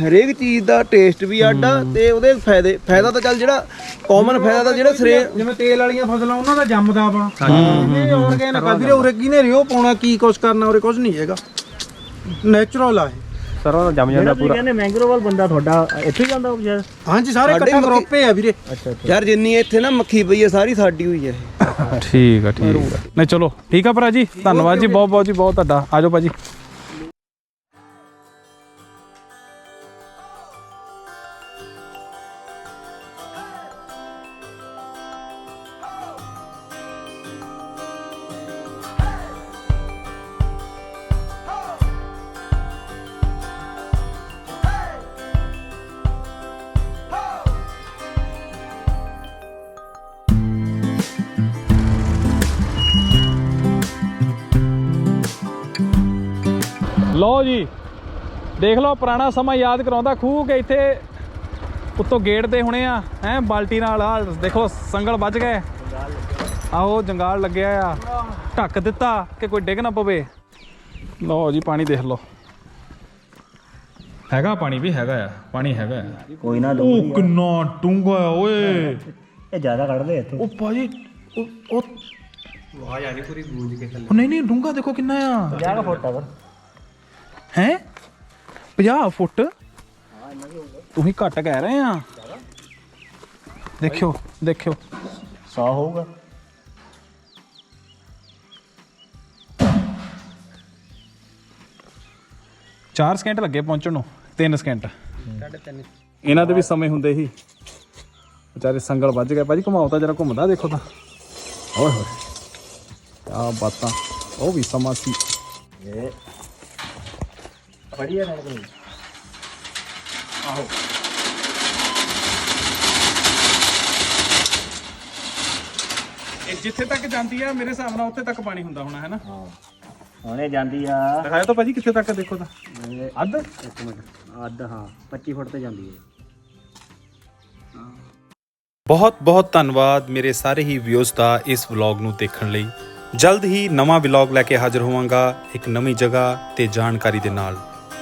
ਹਰੇਕ ਚੀਜ਼ ਦਾ ਟੇਸਟ ਵੀ ਆਡਾ ਤੇ ਉਹਦੇ ਫਾਇਦੇ ਫਾਇਦਾ ਤਾਂ ਚੱਲ ਜਿਹੜਾ ਕਾਮਨ ਫਾਇਦਾ ਤਾਂ ਜਿਹੜਾ ਸਰੇ ਜਿਵੇਂ ਤੇਲ ਵਾਲੀਆਂ ਫਸਲਾਂ ਉਹਨਾਂ ਦਾ ਜੰਮਦਾ ਵਾ ਇਹ ਆਉਣਗੇ ਨਾ ਵੀਰੇ ਉਰੇ ਕਿਹਨੇ ਰਿਓ ਪਾਉਣਾ ਕੀ ਕੁਛ ਕਰਨਾ ਉਰੇ ਕੁਝ ਨਹੀਂ ਹੈਗਾ। ਨੇਚਰਲ ਆ ਇਹ। ਸਰੋਂ ਦਾ ਜੰਮ ਜਿਹੜਾ ਤੁਸੀਂ ਕਹਿੰਦੇ ਮੈਂਗਰੋਵਲ ਬੰਦਾ ਤੁਹਾਡਾ ਇੱਥੇ ਹੀ ਜਾਂਦਾ ਉਹ ਸ਼ਾਇਦ? ਹਾਂਜੀ ਸਾਰੇ ਇਕੱਠਾ ਗਰੁੱਪੇ ਆ ਵੀਰੇ। ਯਾਰ ਜਿੰਨੀ ਇੱਥੇ ਨਾ ਮੱਖੀ ਪਈ ਹੈ ਸਾਰੀ ਸਾਡੀ ਹੋਈ ਹੈ ਇਹ। ਠੀਕ ਆ ਠੀਕ ਆ। ਨਹੀਂ ਚਲੋ ਠੀਕ ਆ ਭਰਾ ਜੀ। ਧੰਨਵਾਦ ਜੀ ਬਹੁਤ ਬਹੁਤ ਜੀ ਬਹੁਤ ਤੁਹਾਡਾ। ਆਜੋ ਭਾਜੀ। ਦੇਖ ਲਓ ਪੁਰਾਣਾ ਸਮਾਂ ਯਾਦ ਕਰਾਉਂਦਾ ਖੂਹ ਕਿ ਇੱਥੇ ਉੱਤੋਂ ਗੇਟ ਤੇ ਹੁਣੇ ਆ ਹੈ ਬਾਲਟੀ ਨਾਲ ਆ ਦੇਖੋ ਸੰਗਲ ਵੱਜ ਗਏ। ਆਹੋ ਜੰਗਾਲ ਲੱਗਿਆ ਆ। ਢੱਕ ਦਿੱਤਾ ਕਿ ਕੋਈ ਡਿੱਗ ਨਾ ਪਵੇ। ਲਓ ਜੀ ਪਾਣੀ ਦੇਖ ਲਓ। ਹੈਗਾ ਪਾਣੀ ਵੀ ਹੈਗਾ ਆ ਪਾਣੀ ਹੈਗਾ ਆ। ਕੋਈ ਨਾ ਉਹ ਕਿੰਨਾ ਡੂੰਘਾ ਆ ਓਏ। ਇਹ ਜ਼ਿਆਦਾ ਕੱਢਦੇ ਇੱਥੇ। ਉਹ ਭਾਜੀ ਉਹ ਆ ਰਹੀ ਪੂਰੀ ਗੂੰਜ ਕੇ ਥੱਲੇ। ਨਹੀਂ ਨਹੀਂ ਡੂੰਘਾ ਦੇਖੋ ਕਿੰਨਾ ਆ। 50 ਫੁੱਟ ਆ ਹੈ? 50 ਫੁੱਟ। ਤੁਸੀਂ ਘੱਟ ਕਹਿ ਰਹੇ ਆ। ਦੇਖਿਓ ਦੇਖਿਓ। 100 ਹੋਊਗਾ। ਚਾਰ ਸਕਿੰਟ ਲੱਗੇ ਪਹੁੰਚਣ ਨੂੰ 3 ਸਕਿੰਟ। ਇਹਨਾਂ ਦੇ ਵੀ ਸਮੇਂ ਹੁੰਦੇ ਸੀ। ਵਿਚਾਰੇ ਸੰਗਲ ਵੱਜ ਗਏ। ਭਾਜੀ ਘੁਮਾਓ ਤਾਂ ਜਰਾ ਘੁੰਮਦਾ ਦੇਖੋ ਤਾਂ। ਓਏ ਹੋਏ ਆ ਬਾਤਾਂ। ਉਹ ਵੀ ਸਮਾਂ ਸੀ। ਇਹ ਬੜੀਆ ਨਾਲ ਕੋਈ? ਇਹ ਜਿੱਥੇ ਤੱਕ ਜਾਂਦੀ ਆ ਮੇਰੇ ਹਿਸਾਬ ਨਾਲ ਉੱਥੇ ਤੱਕ ਪਾਣੀ ਹੁੰਦਾ ਹੋਣਾ ਹੈ ਨਾ? ਹਾਂ। ਹੁਣੇ ਜਾਂਦੀ ਆ। ਦਿਖਾਇਆ ਤਾਂ ਭਾਜੀ ਕਿੱਥੇ ਤੱਕ ਦੇਖੋ ਤਾਂ। ਇਹ ਅੱਧ? ਇੱਕ ਮਿੰਟ। ਅੱਧ ਹਾਂ। 25 ਫੁੱਟ ਤੇ ਜਾਂਦੀ ਹੈ। ਬਹੁਤ ਬਹੁਤ ਧੰਨਵਾਦ ਮੇਰੇ ਸਾਰੇ ਹੀ ਵਿਊਜ਼ ਦਾ ਇਸ ਵਲੌਗ ਨੂੰ ਦੇਖਣ ਲਈ। ਜਲਦ ਹੀ ਨਵਾਂ ਵਲੌਗ ਲੈ ਕੇ ਹਾਜ਼ਰ ਹੋਵਾਂਗਾ ਇੱਕ ਨਵੀਂ ਜਗ੍ਹਾ ਤੇ ਜਾਣਕਾਰੀ ਦੇ ਨਾਲ।